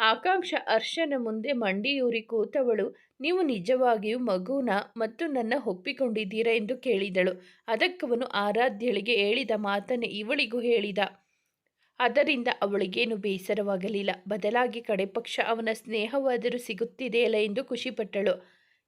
ಆಕಾಂಕ್ಷ ಹರ್ಷನ ಮುಂದೆ ಮಂಡಿಯೂರಿ ಕೂತವಳು. ನೀವು ನಿಜವಾಗಿಯೂ ಮಗುನ ಮತ್ತು ನನ್ನ ಒಪ್ಪಿಕೊಂಡಿದ್ದೀರಾ ಎಂದು ಕೇಳಿದಳು. ಅದಕ್ಕವನು ಆರಾಧ್ಯಳಿಗೆ ಹೇಳಿದ ಮಾತನ್ನು ಇವಳಿಗೂ ಹೇಳಿದ. ಅದರಿಂದ ಅವಳಿಗೇನು ಬೇಸರವಾಗಲಿಲ್ಲ. ಬದಲಾಗಿ ಕಡೆಪಕ್ಷ ಅವನ ಸ್ನೇಹವಾದರೂ ಸಿಗುತ್ತಿದೆಯಲ್ಲ ಎಂದು ಖುಷಿಪಟ್ಟಳು.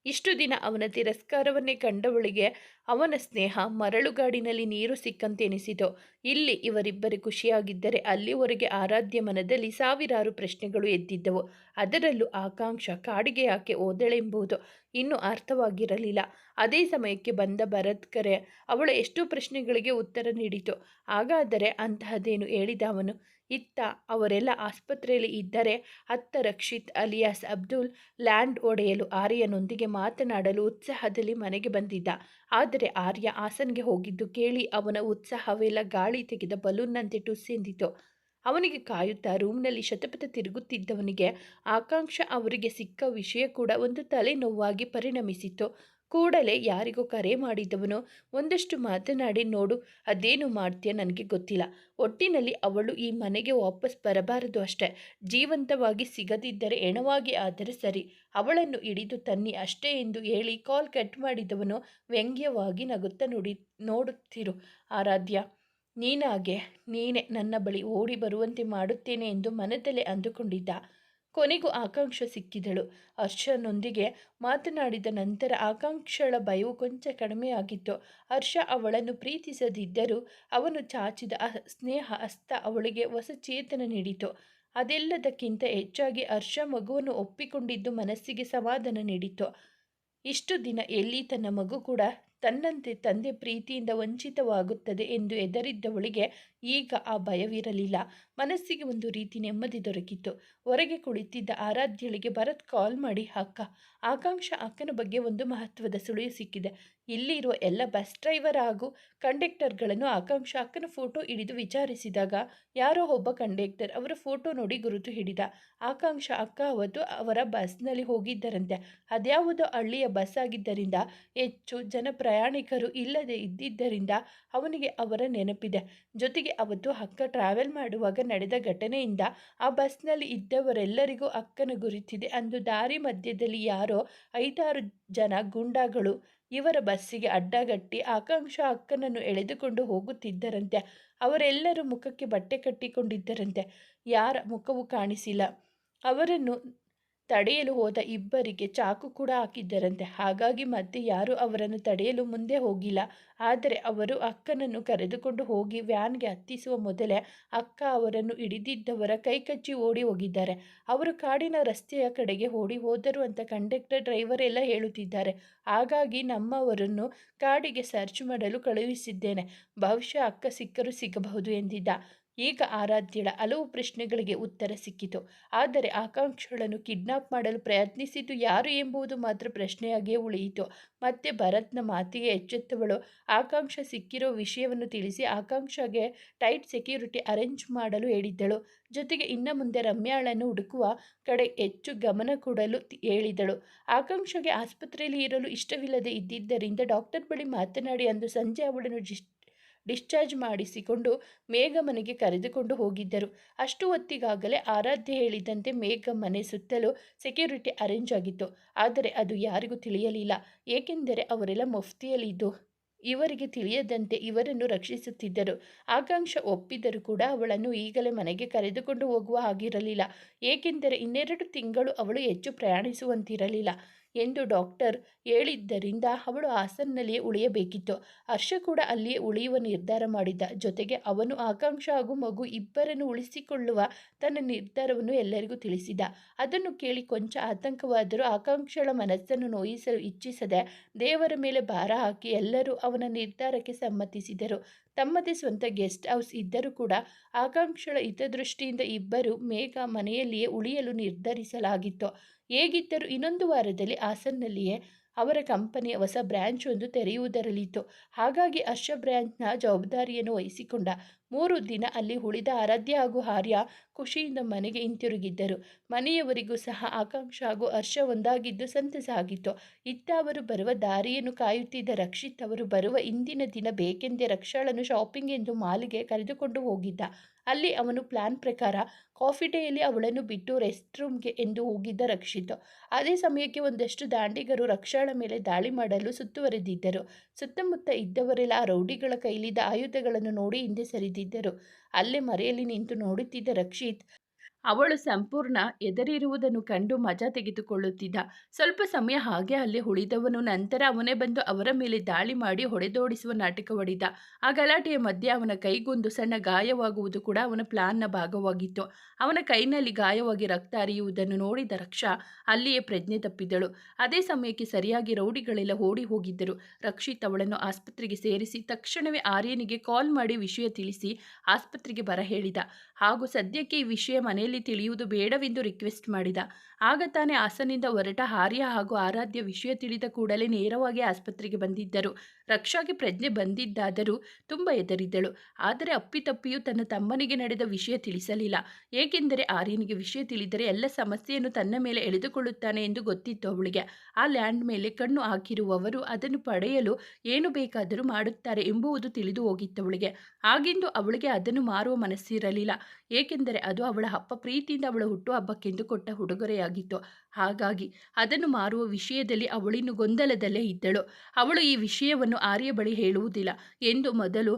ಇಷ್ಟು ದಿನ ಅವನ ತಿರಸ್ಕಾರವನ್ನೇ ಕಂಡವಳಿಗೆ ಅವನ ಸ್ನೇಹ ಮರಳುಗಾಡಿನಲ್ಲಿ ನೀರು ಸಿಕ್ಕಂತೆನಿಸಿತು. ಇಲ್ಲಿ ಇವರಿಬ್ಬರು ಖುಷಿಯಾಗಿದ್ದರೆ ಅಲ್ಲಿವರೆಗೆ ಆರಾಧ್ಯ ಮನದಲ್ಲಿ ಸಾವಿರಾರು ಪ್ರಶ್ನೆಗಳು ಎದ್ದಿದ್ದವು. ಅದರಲ್ಲೂ ಆಕಾಂಕ್ಷ ಕಾಡಿಗೆ ಯಾಕೆ ಓದಳೆಂಬುದು ಇನ್ನೂ ಅರ್ಥವಾಗಿರಲಿಲ್ಲ. ಅದೇ ಸಮಯಕ್ಕೆ ಬಂದ ಭರತ್ಕರೆ ಅವಳ ಎಷ್ಟೋ ಪ್ರಶ್ನೆಗಳಿಗೆ ಉತ್ತರ ನೀಡಿತು. ಹಾಗಾದರೆ ಅಂತಹದೇನು ಹೇಳಿದ ಅವನು? ಇತ್ತ ಅವರೆಲ್ಲ ಆಸ್ಪತ್ರೆಯಲ್ಲಿ ಇದ್ದರೆ ಅತ್ತ ರಕ್ಷಿತ್ ಅಲಿಯಾಸ್ ಅಬ್ದುಲ್ ಲ್ಯಾಂಡ್ ಒಡೆಯಲು ಆರ್ಯನೊಂದಿಗೆ ಮಾತನಾಡಲು ಉತ್ಸಾಹದಲ್ಲಿ ಮನೆಗೆ ಬಂದಿದ್ದ. ಆದರೆ ಆರ್ಯ ಹಾಸನ್ಗೆ ಹೋಗಿದ್ದು ಕೇಳಿ ಅವನ ಉತ್ಸಾಹವೆಲ್ಲ ಗಾಳಿ ತೆಗೆದ ಬಲೂನ್ನಂತೆ ಟುಸ್ಸೆಂದಿತು. ಅವನಿಗೆ ಕಾಯುತ್ತಾ ರೂಮ್ನಲ್ಲಿ ಶತಪಥ ತಿರುಗುತ್ತಿದ್ದವನಿಗೆ ಆಕಾಂಕ್ಷ ಅವರಿಗೆ ಸಿಕ್ಕ ವಿಷಯ ಕೂಡ ಒಂದು ತಲೆನೋವಾಗಿ ಪರಿಣಮಿಸಿತು ಕೂಡಲೇ ಯಾರಿಗೂ ಕರೆ ಮಾಡಿದವನು. ಒಂದಷ್ಟು ಮಾತನಾಡಿ ನೋಡು, ಅದೇನು ಮಾಡ್ತೀಯ ನನಗೆ ಗೊತ್ತಿಲ್ಲ. ಒಟ್ಟಿನಲ್ಲಿ ಅವಳು ಈ ಮನೆಗೆ ವಾಪಸ್ ಬರಬಾರದು ಅಷ್ಟೆ. ಜೀವಂತವಾಗಿ ಸಿಗದಿದ್ದರೆ ಎಣವಾಗಿ ಆದರೆ ಸರಿ. ಅವಳನ್ನು ಹಿಡಿದು ತನ್ನಿ ಅಷ್ಟೇ ಎಂದು ಹೇಳಿ ಕಾಲ್ ಕಟ್ ಮಾಡಿದವನು ವ್ಯಂಗ್ಯವಾಗಿ ನಗುತ್ತಾ ನುಡಿ, ನೋಡುತ್ತಿರು, ಆರಾಧ್ಯ, ನೀನಾಗೆ, ನೀನೇ ನನ್ನ ಬಳಿ ಓಡಿ ಬರುವಂತೆ ಮಾಡುತ್ತೇನೆ ಎಂದು ಮನದಲ್ಲೇ ಅಂದುಕೊಂಡಿದ್ದ. ಕೊನೆಗೂ ಆಕಾಂಕ್ಷ ಸಿಕ್ಕಿದಳು. ಹರ್ಷನೊಂದಿಗೆ ಮಾತನಾಡಿದ ನಂತರ ಆಕಾಂಕ್ಷಳ ಭಯವು ಕೊಂಚ ಕಡಿಮೆಯಾಗಿತ್ತು. ಹರ್ಷ ಅವಳನ್ನು ಪ್ರೀತಿಸದಿದ್ದರೂ ಅವನು ಚಾಚಿದ ಸ್ನೇಹ ಹಸ್ತ ಅವಳಿಗೆ ಹೊಸ ಚೇತನ ನೀಡಿತು. ಅದೆಲ್ಲದಕ್ಕಿಂತ ಹೆಚ್ಚಾಗಿ ಹರ್ಷ ಮಗುವನ್ನು ಒಪ್ಪಿಕೊಂಡಿದ್ದು ಮನಸ್ಸಿಗೆ ಸಮಾಧಾನ ನೀಡಿತು ಇಷ್ಟು ದಿನ ಎಲ್ಲಿ ತನ್ನ ಮಗು ಕೂಡ ತನ್ನಂತೆ ತಂದೆ ಪ್ರೀತಿಯಿಂದ ವಂಚಿತವಾಗುತ್ತದೆ ಎಂದು ಎದರಿದ್ದವಳಿಗೆ ಈಗ ಆ ಭಯವಿರಲಿಲ್ಲ. ಮನಸ್ಸಿಗೆ ಒಂದು ರೀತಿ ನೆಮ್ಮದಿ ದೊರಕಿತು ಹೊರಗೆ ಕುಳಿತಿದ್ದ ಆರಾಧ್ಯಳಿಗೆ ಭರತ್ ಕಾಲ್ ಮಾಡಿ, ಅಕ್ಕ, ಆಕಾಂಕ್ಷ ಅಕ್ಕನ ಬಗ್ಗೆ ಒಂದು ಮಹತ್ವದ ಸುಳಿವು ಸಿಕ್ಕಿದೆ. ಇಲ್ಲಿರುವ ಎಲ್ಲ ಬಸ್ ಡ್ರೈವರ್ ಹಾಗೂ ಕಂಡಕ್ಟರ್ಗಳನ್ನು ಆಕಾಂಕ್ಷ ಅಕ್ಕನ ಫೋಟೋ ಹಿಡಿದು ವಿಚಾರಿಸಿದಾಗ ಯಾರೋ ಒಬ್ಬ ಕಂಡಕ್ಟರ್ ಅವರ ಫೋಟೋ ನೋಡಿ ಗುರುತು ಹಿಡಿದ. ಆಕಾಂಕ್ಷ ಅಕ್ಕ ಅವತ್ತು ಅವರ ಬಸ್ನಲ್ಲಿ ಹೋಗಿದ್ದರಂತೆ. ಅದ್ಯಾವುದೋ ಹಳ್ಳಿಯ ಬಸ್ ಆಗಿದ್ದರಿಂದ ಹೆಚ್ಚು ಜನ ಪ್ರಯಾಣಿಕರು ಇಲ್ಲದೆ ಇದ್ದಿದ್ದರಿಂದ ಅವನಿಗೆ ಅವರ ನೆನಪಿದೆ. ಜೊತೆಗೆ ಅವತ್ತು ಅಕ್ಕ ಟ್ರಾವೆಲ್ ಮಾಡುವಾಗ ನಡೆದ ಘಟನೆಯಿಂದ ಆ ಬಸ್ನಲ್ಲಿ ಇದ್ದವರೆಲ್ಲರಿಗೂ ಅಕ್ಕನ ಗುರುತಿದೆ. ಅಂದು ದಾರಿ ಮಧ್ಯದಲ್ಲಿ ಯಾರೋ ಐದಾರು ಜನ ಗುಂಡಾಗಳು ಇವರ ಬಸ್ಸಿಗೆ ಅಡ್ಡಗಟ್ಟಿ ಆಕಾಂಕ್ಷ ಅಕ್ಕನನ್ನು ಎಳೆದುಕೊಂಡು ಹೋಗುತ್ತಿದ್ದರಂತೆ. ಅವರೆಲ್ಲರೂ ಮುಖಕ್ಕೆ ಬಟ್ಟೆ ಕಟ್ಟಿಕೊಂಡಿದ್ದರಂತೆ. ಯಾರ ಮುಖವೂ ಕಾಣಿಸಿಲ್ಲ. ಅವರನ್ನು ತಡೆಯಲು ಹೋದ ಇಬ್ಬರಿಗೆ ಚಾಕು ಕೂಡ ಹಾಕಿದ್ದರಂತೆ. ಹಾಗಾಗಿ ಮತ್ತೆ ಯಾರೂ ಅವರನ್ನು ತಡೆಯಲು ಮುಂದೆ ಹೋಗಿಲ್ಲ. ಆದರೆ ಅವರು ಅಕ್ಕನನ್ನು ಕರೆದುಕೊಂಡು ಹೋಗಿ ವ್ಯಾನ್ಗೆ ಹತ್ತಿಸುವ ಮೊದಲೇ ಅಕ್ಕ ಅವರನ್ನು ಹಿಡಿದಿದ್ದವರ ಕೈಕಚ್ಚಿ ಓಡಿ ಹೋಗಿದ್ದಾರೆ. ಅವರು ಕಾಡಿನ ರಸ್ತೆಯ ಕಡೆಗೆ ಓಡಿ ಹೋದರು ಅಂತ ಕಂಡಕ್ಟರ್ ಡ್ರೈವರ್ ಎಲ್ಲ ಹೇಳುತ್ತಿದ್ದಾರೆ. ಹಾಗಾಗಿ ನಮ್ಮವರನ್ನು ಕಾಡಿಗೆ ಸರ್ಚ್ ಮಾಡಲು ಕಳುಹಿಸಿದ್ದೇನೆ. ಬಹುಶಃ ಅಕ್ಕ ಸಿಕ್ಕರು ಸಿಗಬಹುದು ಎಂದಿದ್ದ. ಈಗ ಆರಾಧ್ಯಳ ಹಲವು ಪ್ರಶ್ನೆಗಳಿಗೆ ಉತ್ತರ ಸಿಕ್ಕಿತು. ಆದರೆ ಆಕಾಂಕ್ಷಗಳನ್ನು ಕಿಡ್ನಾಪ್ ಮಾಡಲು ಪ್ರಯತ್ನಿಸಿದ್ದು ಯಾರು ಎಂಬುದು ಮಾತ್ರ ಪ್ರಶ್ನೆಯಾಗಿಯೇ ಉಳಿಯಿತು. ಮತ್ತೆ ಭರತ್ನ ಮಾತಿಗೆ ಎಚ್ಚೆತ್ತವಳು. ಆಕಾಂಕ್ಷ ಸಿಕ್ಕಿರೋ ವಿಷಯವನ್ನು ತಿಳಿಸಿ ಆಕಾಂಕ್ಷಗೆ ಟೈಟ್ ಸೆಕ್ಯೂರಿಟಿ ಅರೇಂಜ್ ಮಾಡಲು ಹೇಳಿದ್ದಳು. ಜೊತೆಗೆ ಇನ್ನು ಮುಂದೆ ರಮ್ಯಾಳನ್ನು ಹುಡುಕುವ ಕಡೆ ಹೆಚ್ಚು ಗಮನ ಕೊಡಲು ಹೇಳಿದಳು. ಆಕಾಂಕ್ಷೆಗೆ ಆಸ್ಪತ್ರೆಯಲ್ಲಿ ಇರಲು ಇಷ್ಟವಿಲ್ಲದೆ ಇದ್ದಿದ್ದರಿಂದ ಡಾಕ್ಟರ್ ಬಳಿ ಮಾತನಾಡಿ ಅಂದು ಸಂಜೆ ಅವಳನ್ನು ಡಿಸ್ಚಾರ್ಜ್ ಮಾಡಿಸಿಕೊಂಡು ಮೇಘ ಮನೆಗೆ ಕರೆದುಕೊಂಡು ಹೋಗಿದ್ದರು. ಅಷ್ಟು ಹೊತ್ತಿಗಾಗಲೇ ಆರಾಧ್ಯ ಹೇಳಿದಂತೆ ಮೇಘ ಮನೆ ಸುತ್ತಲೂ ಸೆಕ್ಯೂರಿಟಿ ಅರೇಂಜ್ ಆಗಿತ್ತು. ಆದರೆ ಅದು ಯಾರಿಗೂ ತಿಳಿಯಲಿಲ್ಲ. ಏಕೆಂದರೆ ಅವರೆಲ್ಲ ಮುಫ್ತಿಯಲ್ಲಿದ್ದು, ಇವರಿಗೆ ತಿಳಿಯದಂತೆ ಇವರನ್ನು ರಕ್ಷಿಸುತ್ತಿದ್ದರು. ಆಕಾಂಕ್ಷ ಒಪ್ಪಿದರೂ ಕೂಡ ಅವಳನ್ನು ಈಗಲೇ ಮನೆಗೆ ಕರೆದುಕೊಂಡು ಹೋಗುವ ಹಾಗಿರಲಿಲ್ಲ. ಏಕೆಂದರೆ ಇನ್ನೆರಡು ತಿಂಗಳು ಅವಳು ಹೆಚ್ಚು ಪ್ರಯಾಣಿಸುವಂತಿರಲಿಲ್ಲ. ಎಂದು ಡಾಕ್ಟರ್ ಹೇಳಿದ್ದರಿಂದ ಅವಳು ಹಾಸನ್ನಲ್ಲಿಯೇ ಉಳಿಯಬೇಕಿತ್ತು. ಹರ್ಷ ಕೂಡ ಅಲ್ಲಿಯೇ ಉಳಿಯುವ ನಿರ್ಧಾರ ಮಾಡಿದ್ದ ಜೊತೆಗೆ ಅವನು ಆಕಾಂಕ್ಷ ಹಾಗೂ ಮಗು ಇಬ್ಬರನ್ನು ಉಳಿಸಿಕೊಳ್ಳುವ ತನ್ನ ನಿರ್ಧಾರವನ್ನು ಎಲ್ಲರಿಗೂ ತಿಳಿಸಿದ. ಅದನ್ನು ಕೇಳಿ ಕೊಂಚ ಆತಂಕವಾದರೂ ಆಕಾಂಕ್ಷಳ ಮನಸ್ಸನ್ನು ನೋಯಿಸಲು ಇಚ್ಛಿಸದೆ ದೇವರ ಮೇಲೆ ಭಾರ ಹಾಕಿ ಎಲ್ಲರೂ ಅವನ ನಿರ್ಧಾರಕ್ಕೆ ಸಮ್ಮತಿಸಿದರು. ತಮ್ಮದೇ ಸ್ವಂತ ಗೆಸ್ಟ್ ಹೌಸ್ ಇದ್ದರೂ ಕೂಡ ಆಕಾಂಕ್ಷಳ ಹಿತದೃಷ್ಟಿಯಿಂದ ಇಬ್ಬರು ಮೇಘ ಮನೆಯಲ್ಲಿಯೇ ಉಳಿಯಲು ನಿರ್ಧರಿಸಲಾಗಿತ್ತು. ಹೇಗಿದ್ದರೂ ಇನ್ನೊಂದು ವಾರದಲ್ಲಿ ಹಾಸನ್ನಲ್ಲಿಯೇ ಅವರ ಕಂಪನಿಯ ಹೊಸ ಬ್ರ್ಯಾಂಚ್ ಒಂದು ತೆರೆಯುವುದರಲ್ಲಿತ್ತು. ಹಾಗಾಗಿ ಹರ್ಷ ಬ್ರ್ಯಾಂಚ್ನ ಜವಾಬ್ದಾರಿಯನ್ನು ವಹಿಸಿಕೊಂಡ ಮೂರು ದಿನ ಅಲ್ಲಿ ಉಳಿದ ಆರಾಧ್ಯ ಹಾಗೂ ಆರ್ಯ ಖುಷಿಯಿಂದ ಮನೆಗೆ ಹಿಂತಿರುಗಿದ್ದರು. ಮನೆಯವರಿಗೂ ಸಹ ಆಕಾಂಕ್ಷ ಹಾಗೂ ಹರ್ಷ ಒಂದಾಗಿದ್ದು ಸಂತಸ ಆಗಿತ್ತು. ಇತ್ತ ಅವರು ಬರುವ ದಾರಿಯನ್ನು ಕಾಯುತ್ತಿದ್ದ ರಕ್ಷಿತ್ ಅವರು ಬರುವ ಇಂದಿನ ದಿನ ಬೇಕೆಂದೇ ರಕ್ಷಾಳನ್ನು ಶಾಪಿಂಗ್ ಎಂದು ಮಾಲಿಗೆ ಕರೆದುಕೊಂಡು ಹೋಗಿದ್ದ. ಅಲ್ಲಿ ಅವನು ಪ್ಲಾನ್ ಪ್ರಕಾರ ಕಾಫಿ ಡೇಯಲ್ಲಿ ಅವಳನ್ನು ಬಿಟ್ಟು ರೆಸ್ಟ್ ರೂಮ್ಗೆ ಎಂದು ಹೋಗಿದ್ದ ರಕ್ಷಿತ್. ಅದೇ ಸಮಯಕ್ಕೆ ಒಂದಷ್ಟು ದಾಂಡಿಗರು ರಕ್ಷಾಳ ಮೇಲೆ ದಾಳಿ ಮಾಡಲು ಸುತ್ತುವರೆದಿದ್ದರು. ಸುತ್ತಮುತ್ತ ಇದ್ದವರೆಲ್ಲ ರೌಡಿಗಳ ಕೈಲಿದ್ದ ಆಯುಧಗಳನ್ನು ನೋಡಿ ಹಿಂದೆ ಸರಿದಿದ್ದರು. ಅಲ್ಲೇ ಮರೆಯಲ್ಲಿ ನಿಂತು ನೋಡುತ್ತಿದ್ದ ರಕ್ಷಿತ್ ಅವಳು ಸಂಪೂರ್ಣ ಎದರಿರುವುದನ್ನು ಕಂಡು ಮಜಾ ತೆಗೆದುಕೊಳ್ಳುತ್ತಿದ್ದ. ಸ್ವಲ್ಪ ಸಮಯ ಹಾಗೆ ಅಲ್ಲಿ ಉಳಿದವನು, ನಂತರ ಅವನೇ ಬಂದು ಅವರ ಮೇಲೆ ದಾಳಿ ಮಾಡಿ ಹೊಡೆದೋಡಿಸುವ ನಾಟಕವಾಡಿದ ಆ ಗಲಾಟೆಯ ಮಧ್ಯೆ ಅವನ ಕೈಗೊಂದು ಸಣ್ಣ ಗಾಯವಾಗುವುದು ಕೂಡ ಅವನ ಪ್ಲಾನ್ನ ಭಾಗವಾಗಿತ್ತು. ಅವನ ಕೈನಲ್ಲಿ ಗಾಯವಾಗಿ ರಕ್ತ ಹರಿಯುವುದನ್ನು ನೋಡಿದ ರಕ್ಷಾ ಅಲ್ಲಿಯೇ ಪ್ರಜ್ಞೆ ತಪ್ಪಿದಳು. ಅದೇ ಸಮಯಕ್ಕೆ ಸರಿಯಾಗಿ ರೌಡಿಗಳೆಲ್ಲ ಓಡಿ ಹೋಗಿದ್ದರು. ರಕ್ಷಿತ್ ಅವಳನ್ನು ಆಸ್ಪತ್ರೆಗೆ ಸೇರಿಸಿ ತಕ್ಷಣವೇ ಆರ್ಯನಿಗೆ ಕಾಲ್ ಮಾಡಿ ವಿಷಯ ತಿಳಿಸಿ ಆಸ್ಪತ್ರೆಗೆ ಬರ ಹೇಳಿದ ಹಾಗೂ ಸದ್ಯಕ್ಕೆ ಈ ವಿಷಯ ಮನೆಯಲ್ಲಿ ತಿಳಿಯುವುದು ಬೇಡವೆಂದು ರಿಕ್ವೆಸ್ಟ್ ಮಾಡಿದ. ಆಗ ತಾನೇ ಹಾಸನಿಂದ ಹೊರಟ ಆರ್ಯ ಹಾಗೂ ಆರಾಧ್ಯ ವಿಷಯ ತಿಳಿದ ಕೂಡಲೇ ನೇರವಾಗಿ ಆಸ್ಪತ್ರೆಗೆ ಬಂದಿದ್ದರು. ರಕ್ಷಾಗೆ ಪ್ರಜ್ಞೆ ಬಂದಿದ್ದಾದರೂ ತುಂಬ ಎದರಿದ್ದಳು ಆದರೆ ಅಪ್ಪಿತಪ್ಪಿಯೂ ತನ್ನ ತಮ್ಮನಿಗೆ ನಡೆದ ವಿಷಯ ತಿಳಿಸಲಿಲ್ಲ. ಏಕೆಂದರೆ ಆರ್ಯನಿಗೆ ವಿಷಯ ತಿಳಿದರೆ ಎಲ್ಲ ಸಮಸ್ಯೆಯನ್ನು ತನ್ನ ಮೇಲೆ ಎಳೆದುಕೊಳ್ಳುತ್ತಾನೆ ಎಂದು ಗೊತ್ತಿತ್ತು ಅವಳಿಗೆ. ಆ ಲ್ಯಾಂಡ್ ಮೇಲೆ ಕಣ್ಣು ಹಾಕಿರುವವರು ಅದನ್ನು ಪಡೆಯಲು ಏನು ಬೇಕಾದರೂ ಮಾಡುತ್ತಾರೆ ಎಂಬುವುದು ತಿಳಿದು ಹೋಗಿತ್ತವಳಿಗೆ. ಆಗಿಂದು ಅವಳಿಗೆ ಅದನ್ನು ಮಾರುವ ಮನಸ್ಸಿರಲಿಲ್ಲ. ಏಕೆಂದರೆ ಅದು ಅವಳ ಅಪ್ಪ ಪ್ರೀತಿಯಿಂದ ಅವಳ ಹುಟ್ಟುಹಬ್ಬಕ್ಕೆಂದು ಕೊಟ್ಟ ಉಡುಗೊರೆಯಾಗಿತ್ತು ಹಾಗಾಗಿ ಅದನ್ನು ಮಾರುವ ವಿಷಯದಲ್ಲಿ ಅವಳಿನ್ನು ಗೊಂದಲದಲ್ಲೇ ಇದ್ದಳು. ಅವಳು ಈ ವಿಷಯವನ್ನು ಆರ್ಯ ಬಳಿ ಹೇಳುವುದಿಲ್ಲ ಎಂದು ಮೊದಲು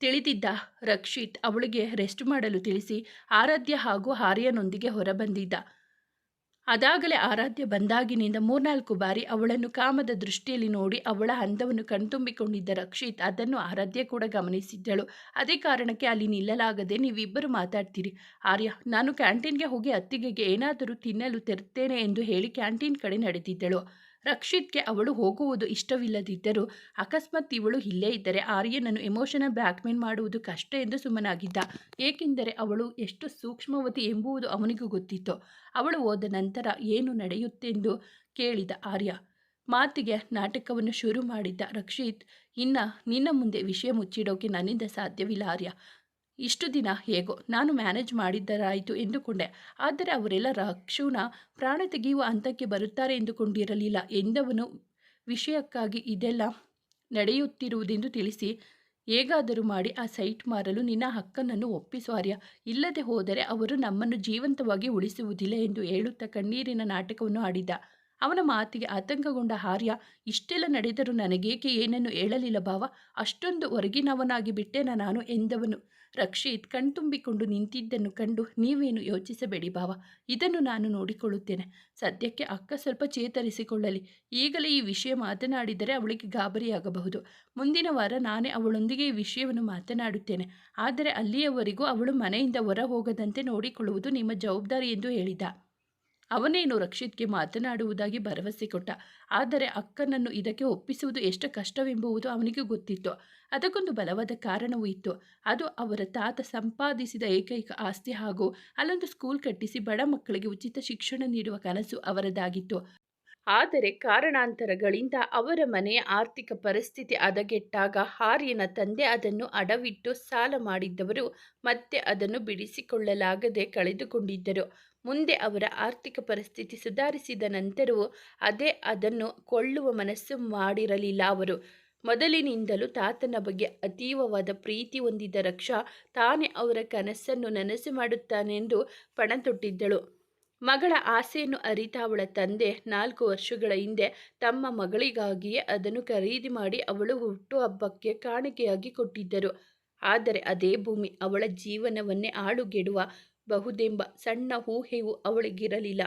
ತಿಳಿದಿದ್ದ ರಕ್ಷಿತ್ ಅವಳಿಗೆ ರೆಸ್ಟ್ ಮಾಡಲು ತಿಳಿಸಿ ಆರಾಧ್ಯ ಹಾಗೂ ಆರ್ಯನೊಂದಿಗೆ ಹೊರಬಂದಿದ್ದ. ಅದಾಗಲೇ ಆರಾಧ್ಯ ಬಂದಾಗಿನಿಂದ ಮೂರ್ನಾಲ್ಕು ಬಾರಿ ಅವಳನ್ನು ಕಾಮದ ದೃಷ್ಟಿಯಲ್ಲಿ ನೋಡಿ ಅವಳ ಹಂದವನ್ನು ಕಣ್ತುಂಬಿಕೊಂಡಿದ್ದ ರಕ್ಷಿತ್ ಅದನ್ನು ಆರಾಧ್ಯ ಕೂಡ ಗಮನಿಸಿದ್ದಳು. ಅದೇ ಕಾರಣಕ್ಕೆ ಅಲ್ಲಿ ನಿಲ್ಲಲಾಗದೆ ನೀವಿಬ್ಬರು ಮಾತಾಡ್ತೀರಿ. ಆರ್ಯ, ನಾನು ಕ್ಯಾಂಟೀನ್ಗೆ ಹೋಗಿ ಅತ್ತಿಗೆಗೆ ಏನಾದರೂ ತಿನ್ನಲು ತೆರ್ತೇನೆ ಎಂದು ಹೇಳಿ ಕ್ಯಾಂಟೀನ್ ಕಡೆ ನಡೆದಿದ್ದಳು. ರಕ್ಷಿತ್ಗೆ ಅವಳು ಹೋಗುವುದು ಇಷ್ಟವಿಲ್ಲದಿದ್ದರೂ ಅಕಸ್ಮಾತ್ ಇವಳು ಇಲ್ಲೇ ಇದ್ದರೆ ಆರ್ಯನನ್ನು ಎಮೋಷನಲ್ ಬ್ಲ್ಯಾಕ್ಮೇಲ್ ಮಾಡುವುದು ಕಷ್ಟ ಎಂದು ಸುಮ್ಮನಾಗಿದ್ದ ಏಕೆಂದರೆ ಅವಳು ಎಷ್ಟು ಸೂಕ್ಷ್ಮವತಿ ಎಂಬುವುದು ಅವನಿಗೂ ಗೊತ್ತಿತ್ತು. ಅವಳು ಹೋದ ನಂತರ ಏನು ನಡೆಯುತ್ತೆಂದು ಕೇಳಿದ ಆರ್ಯ, ಮಾತಿಗೆ ನಾಟಕವನ್ನು ಶುರು ಮಾಡಿದ್ದ ರಕ್ಷಿತ್, ಇನ್ನ ನಿನ್ನ ಮುಂದೆ ವಿಷಯ ಮುಚ್ಚಿಡೋಕೆ ನನ್ನಿಂದ ಸಾಧ್ಯವಿಲ್ಲ ಆರ್ಯ. ಇಷ್ಟು ದಿನ ಹೇಗೋ ನಾನು ಮ್ಯಾನೇಜ್ ಮಾಡಿದ್ದರಾಯಿತು ಎಂದುಕೊಂಡೆ. ಆದರೆ ಅವರೆಲ್ಲ ರಕ್ಷುನ ಪ್ರಾಣ ತೆಗೆಯುವ ಹಂತಕ್ಕೆ ಬರುತ್ತಾರೆ ಎಂದುಕೊಂಡಿರಲಿಲ್ಲ. ಎಂದವನು ವಿಷಯಕ್ಕಾಗಿ ಇದೆಲ್ಲ ನಡೆಯುತ್ತಿರುವುದೆಂದು ತಿಳಿಸಿ, ಹೇಗಾದರೂ ಮಾಡಿ ಆ ಸೈಟ್ ಮಾರಲು ನಿನ್ನ ಹಕ್ಕನನ್ನು ಒಪ್ಪಿಸುವಾರ್ಯ ಇಲ್ಲದೆ ಹೋದರೆ ಅವರು ನಮ್ಮನ್ನು ಜೀವಂತವಾಗಿ ಉಳಿಸುವುದಿಲ್ಲ ಎಂದು ಹೇಳುತ್ತಾ ಕಣ್ಣೀರಿನ ನಾಟಕವನ್ನು ಆಡಿದ. ಅವನ ಮಾತಿಗೆ ಆತಂಕಗೊಂಡ ಆರ್ಯ, ಇಷ್ಟೆಲ್ಲ ನಡೆದರೂ ನನಗೇಕೆ ಏನನ್ನು ಹೇಳಲಿಲ್ಲ ಭಾವ? ಅಷ್ಟೊಂದು ಹೊರಗಿನವನಾಗಿ ಬಿಟ್ಟೆನ ನಾನು? ಎಂದವನು. ರಕ್ಷಿತ್ ಕಣ್ತುಂಬಿಕೊಂಡು ನಿಂತಿದ್ದನ್ನು ಕಂಡು, ನೀವೇನು ಯೋಚಿಸಬೇಡಿ ಭಾವ, ಇದನ್ನು ನಾನು ನೋಡಿಕೊಳ್ಳುತ್ತೇನೆ. ಸದ್ಯಕ್ಕೆ ಅಕ್ಕ ಸ್ವಲ್ಪ ಚೇತರಿಸಿಕೊಳ್ಳಲಿ. ಈಗಲೇ ಈ ವಿಷಯ ಮಾತನಾಡಿದರೆ ಅವಳಿಗೆ ಗಾಬರಿಯಾಗಬಹುದು. ಮುಂದಿನ ವಾರ ನಾನೇ ಅವಳೊಂದಿಗೆ ಈ ವಿಷಯವನ್ನು ಮಾತನಾಡುತ್ತೇನೆ. ಆದರೆ ಅಲ್ಲಿಯವರೆಗೂ ಅವಳು ಮನೆಯಿಂದ ಹೊರ ಹೋಗದಂತೆ ನೋಡಿಕೊಳ್ಳುವುದು ನಿಮ್ಮ ಜವಾಬ್ದಾರಿ ಎಂದು ಹೇಳಿದ. ಅವನೇನು ರಕ್ಷಿತ್ಗೆ ಮಾತನಾಡುವುದಾಗಿ ಭರವಸೆ ಕೊಟ್ಟ. ಆದರೆ ಅಕ್ಕನನ್ನು ಇದಕ್ಕೆ ಒಪ್ಪಿಸುವುದು ಎಷ್ಟು ಕಷ್ಟವೆಂಬುವುದು ಅವನಿಗೆ ಗೊತ್ತಿತ್ತು. ಅದಕ್ಕೊಂದು ಬಲವಾದ ಕಾರಣವೂ ಇತ್ತು. ಅದು ಅವರ ತಾತ ಸಂಪಾದಿಸಿದ ಏಕೈಕ ಆಸ್ತಿ ಹಾಗೂ ಅಲ್ಲೊಂದು ಸ್ಕೂಲ್ ಕಟ್ಟಿಸಿ ಬಡ ಮಕ್ಕಳಿಗೆ ಉಚಿತ ಶಿಕ್ಷಣ ನೀಡುವ ಕನಸು ಅವರದಾಗಿತ್ತು. ಆದರೆ ಕಾರಣಾಂತರಗಳಿಂದ ಅವರ ಮನೆಯ ಆರ್ಥಿಕ ಪರಿಸ್ಥಿತಿ ಹದಗೆಟ್ಟಾಗ ಹಾರ್ಯನ ತಂದೆ ಅದನ್ನು ಅಡವಿಟ್ಟು ಸಾಲ ಮಾಡಿದ್ದವರು ಮತ್ತೆ ಅದನ್ನು ಬಿಡಿಸಿಕೊಳ್ಳಲಾಗದೆ ಕಳೆದುಕೊಂಡಿದ್ದರು. ಮುಂದೆ ಅವರ ಆರ್ಥಿಕ ಪರಿಸ್ಥಿತಿ ಸುಧಾರಿಸಿದ ನಂತರವೂ ಅದೇ ಅದನ್ನು ಕೊಳ್ಳುವ ಮನಸ್ಸು ಮಾಡಿರಲಿಲ್ಲ ಅವರು. ಮೊದಲಿನಿಂದಲೂ ತಾತನ ಬಗ್ಗೆ ಅತೀವವಾದ ಪ್ರೀತಿ ಹೊಂದಿದ್ದ ರಕ್ಷಾ ತಾನೇ ಅವರ ಕನಸನ್ನು ನನಸು ಮಾಡುತ್ತಾನೆಂದು ಪಣ ತೊಟ್ಟಿದ್ದಳು ಮಗಳ ಆಸೆಯನ್ನು ಅರಿತ ಅವಳ ತಂದೆ ನಾಲ್ಕು ವರ್ಷಗಳ ಹಿಂದೆ ತಮ್ಮ ಮಗಳಿಗಾಗಿಯೇ ಅದನ್ನು ಖರೀದಿ ಮಾಡಿ ಅವಳು ಹುಟ್ಟುಹಬ್ಬಕ್ಕೆ ಕಾಣಿಕೆಯಾಗಿ ಕೊಟ್ಟಿದ್ದರು. ಆದರೆ ಅದೇ ಭೂಮಿ ಅವಳ ಜೀವನವನ್ನೇ ಆಳುಗೆಡುವ ಬಹುದೆಂಬ ಸಣ್ಣ ಊಹೆಯೂ ಅವಳಿಗಿರಲಿಲ್ಲ.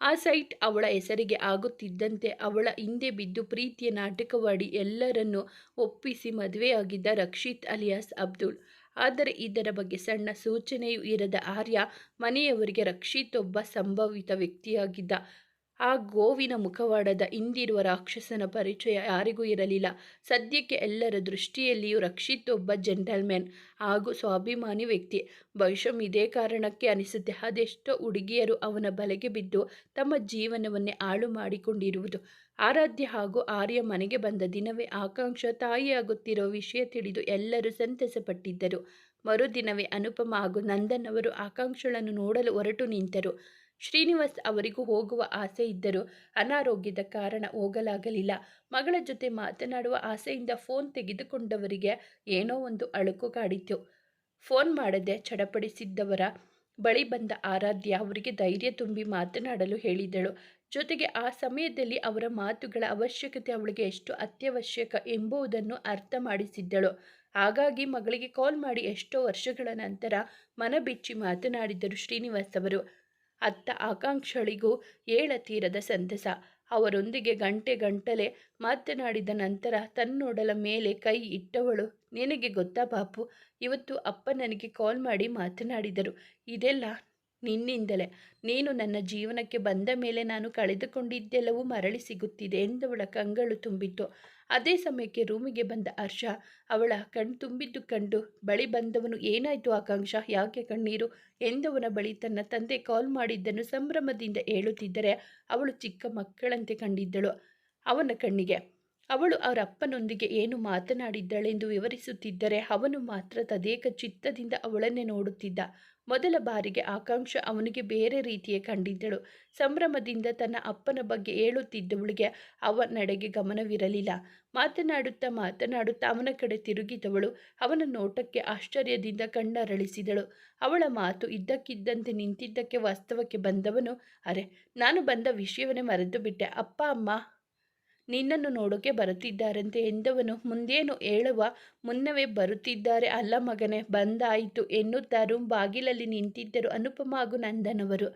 ಆ ಸೈಟ್ ಅವಳ ಹೆಸರಿಗೆ ಆಗುತ್ತಿದ್ದಂತೆ ಅವಳ ಹಿಂದೆ ಬಿದ್ದು ಪ್ರೀತಿಯ ನಾಟಕವಾಡಿ ಎಲ್ಲರನ್ನೂ ಒಪ್ಪಿಸಿ ಮದುವೆಯಾಗಿದ್ದ ರಕ್ಷಿತ್ ಅಲಿಯಾಸ್ ಅಬ್ದುಲ್. ಆದರೆ ಇದರ ಬಗ್ಗೆ ಸಣ್ಣ ಸೂಚನೆಯೂ ಇರದ ಆರ್ಯ ಮನೆಯವರಿಗೆ ರಕ್ಷಿತ್ ಒಬ್ಬ ಸಂಭವಿತ ವ್ಯಕ್ತಿಯಾಗಿದ್ದ ಆ ಗೋವಿನ ಮುಖವಾಡದ ಹಿಂದಿರುವ ರಾಕ್ಷಸನ ಪರಿಚಯ ಯಾರಿಗೂ ಇರಲಿಲ್ಲ. ಸದ್ಯಕ್ಕೆ ಎಲ್ಲರ ದೃಷ್ಟಿಯಲ್ಲಿಯೂ ರಕ್ಷಿತ್ ಒಬ್ಬ ಜೆಂಟಲ್ಮ್ಯಾನ್ ಹಾಗೂ ಸ್ವಾಭಿಮಾನಿ ವ್ಯಕ್ತಿ. ಬಹುಶಃ ಇದೇ ಕಾರಣಕ್ಕೆ ಅನಿಸುತ್ತೆ. ಅದೆಷ್ಟೋ ಹುಡುಗಿಯರು ಅವನ ಬಲೆಗೆ ಬಿದ್ದು ತಮ್ಮ ಜೀವನವನ್ನೇ ಹಾಳು ಮಾಡಿಕೊಂಡಿರುವುದು. ಆರಾಧ್ಯ ಹಾಗೂ ಆರ್ಯ ಮನೆಗೆ ಬಂದ ದಿನವೇ ಆಕಾಂಕ್ಷ ತಾಯಿಯಾಗುತ್ತಿರುವ ವಿಷಯ ತಿಳಿದು ಎಲ್ಲರೂ ಸಂತಸಪಟ್ಟಿದ್ದರು. ಮರುದಿನವೇ ಅನುಪಮ ಹಾಗೂ ನಂದನ್ ಅವರು ಆಕಾಂಕ್ಷಳನ್ನು ನೋಡಲು ಹೊರಟು ನಿಂತರು. ಶ್ರೀನಿವಾಸ್ ಅವರಿಗೂ ಹೋಗುವ ಆಸೆ ಇದ್ದರೂ ಅನಾರೋಗ್ಯದ ಕಾರಣ ಹೋಗಲಾಗಲಿಲ್ಲ. ಮಗಳ ಜೊತೆ ಮಾತನಾಡುವ ಆಸೆಯಿಂದ ಫೋನ್ ತೆಗೆದುಕೊಂಡವರಿಗೆ ಏನೋ ಒಂದು ಅಳುಕು ಕಾಡಿತು ಫೋನ್ ಮಾಡದೆ ಚಡಪಡಿಸಿದ್ದವರ ಬಳಿ ಬಂದ ಆರಾಧ್ಯ ಅವರಿಗೆ ಧೈರ್ಯ ತುಂಬಿ ಮಾತನಾಡಲು ಹೇಳಿದಳು. ಜೊತೆಗೆ ಆ ಸಮಯದಲ್ಲಿ ಅವರ ಮಾತುಗಳ ಅವಶ್ಯಕತೆ ಅವಳಿಗೆ ಎಷ್ಟು ಅತ್ಯವಶ್ಯಕ ಎಂಬುದನ್ನು ಅರ್ಥ ಮಾಡಿಸಿದ್ದಳು. ಹಾಗಾಗಿ ಮಗಳಿಗೆ ಕಾಲ್ ಮಾಡಿ ಎಷ್ಟೋ ವರ್ಷಗಳ ನಂತರ ಮನಬಿಚ್ಚಿ ಮಾತನಾಡಿದರು ಶ್ರೀನಿವಾಸ್ ಅವರು. ಅತ್ತ ಆಕಾಂಕ್ಷಳಿಗೂ ಏಳತೀರದ ಸಂತಸ. ಅವರೊಂದಿಗೆ ಗಂಟೆ ಗಂಟಲೆ ಮಾತನಾಡಿದ ನಂತರ ತನ್ನೊಡಲ ಮೇಲೆ ಕೈ ಇಟ್ಟವಳು, ನಿನಗೆ ಗೊತ್ತಾ ಬಾಪು, ಇವತ್ತು ಅಪ್ಪ ನನಗೆ ಕಾಲ್ ಮಾಡಿ ಮಾತನಾಡಿದರು. ಇದೆಲ್ಲ ನಿನ್ನಿಂದಲೇ. ನೀನು ನನ್ನ ಜೀವನಕ್ಕೆ ಬಂದ ಮೇಲೆ ನಾನು ಕಳೆದುಕೊಂಡಿದ್ದೆಲ್ಲವೂ ಮರಳಿ ಸಿಗುತ್ತಿದೆ ಎಂದವಳ ಕಂಗಳು ತುಂಬಿತ್ತು. ಅದೇ ಸಮಯಕ್ಕೆ ರೂಮಿಗೆ ಬಂದ ಹರ್ಷ, ಅವಳ ಕಣ್ ತುಂಬಿದ್ದು ಕಂಡು, ಬಳಿ ಬಂದವನು ಏನಾಯಿತು ಆಕಾಂಕ್ಷ? ಯಾಕೆ ಕಣ್ಣೀರು? ಎಂದವನ ಬಳಿ ತನ್ನ ತಂದೆ ಕಾಲ್ ಮಾಡಿದ್ದನ್ನು ಸಂಭ್ರಮದಿಂದ ಹೇಳುತ್ತಿದ್ದರೆ ಅವಳು ಚಿಕ್ಕ ಮಕ್ಕಳಂತೆ ಕಂಡಿದ್ದಳು ಅವನ ಕಣ್ಣಿಗೆ. ಅವಳು ಅವರ ಅಪ್ಪನೊಂದಿಗೆ ಏನು ಮಾತನಾಡಿದ್ದಳೆಂದು ವಿವರಿಸುತ್ತಿದ್ದರೆ ಅವನು ಮಾತ್ರ ತದೇಕ ಚಿತ್ತದಿಂದ ಅವಳನ್ನೇ ನೋಡುತ್ತಿದ್ದ. ಮೊದಲ ಬಾರಿಗೆ ಆಕಾಂಕ್ಷ ಅವನಿಗೆ ಬೇರೆ ರೀತಿಯ ಕಂಡಿದ್ದಳು. ಸಂಭ್ರಮದಿಂದ ತನ್ನ ಅಪ್ಪನ ಬಗ್ಗೆ ಹೇಳುತ್ತಿದ್ದವಳಿಗೆ ಅವನಡೆಗೆ ಗಮನವಿರಲಿಲ್ಲ. ಮಾತನಾಡುತ್ತಾ ಮಾತನಾಡುತ್ತಾ ಅವನ ಕಡೆ ತಿರುಗಿದವಳು. ಅವನ ನೋಟಕ್ಕೆ ಆಶ್ಚರ್ಯದಿಂದ ಕಣ್ಣರಳಿಸಿದಳು. ಅವಳ ಮಾತು ಇದ್ದಕ್ಕಿದ್ದಂತೆ ನಿಂತಿದ್ದಕ್ಕೆ ವಾಸ್ತವಕ್ಕೆ ಬಂದವನು? ಅರೆ, ನಾನು ಬಂದ ವಿಷಯವನ್ನೇ ಮರೆತು ಬಿಟ್ಟೆ ಅಪ್ಪ, ಅಮ್ಮ ನಿನ್ನನ್ನು ನೋಡೋಕೆ ಬರುತ್ತಿದ್ದಾರಂತೆ ಎಂದವನು ಮುಂದೇನು ಹೇಳುವ ಮುನ್ನವೇ ಬರುತ್ತಿದ್ದಾರೆ. ಅಲ್ಲ ಮಗನೇ, ಬಂದಾಯಿತು ಎನ್ನುತ್ತಾ ರೂಮ್ ಬಾಗಿಲಲ್ಲಿ ನಿಂತಿದ್ದರು ಅನುಪಮ ಹಾಗೂ ನಂದನವರು.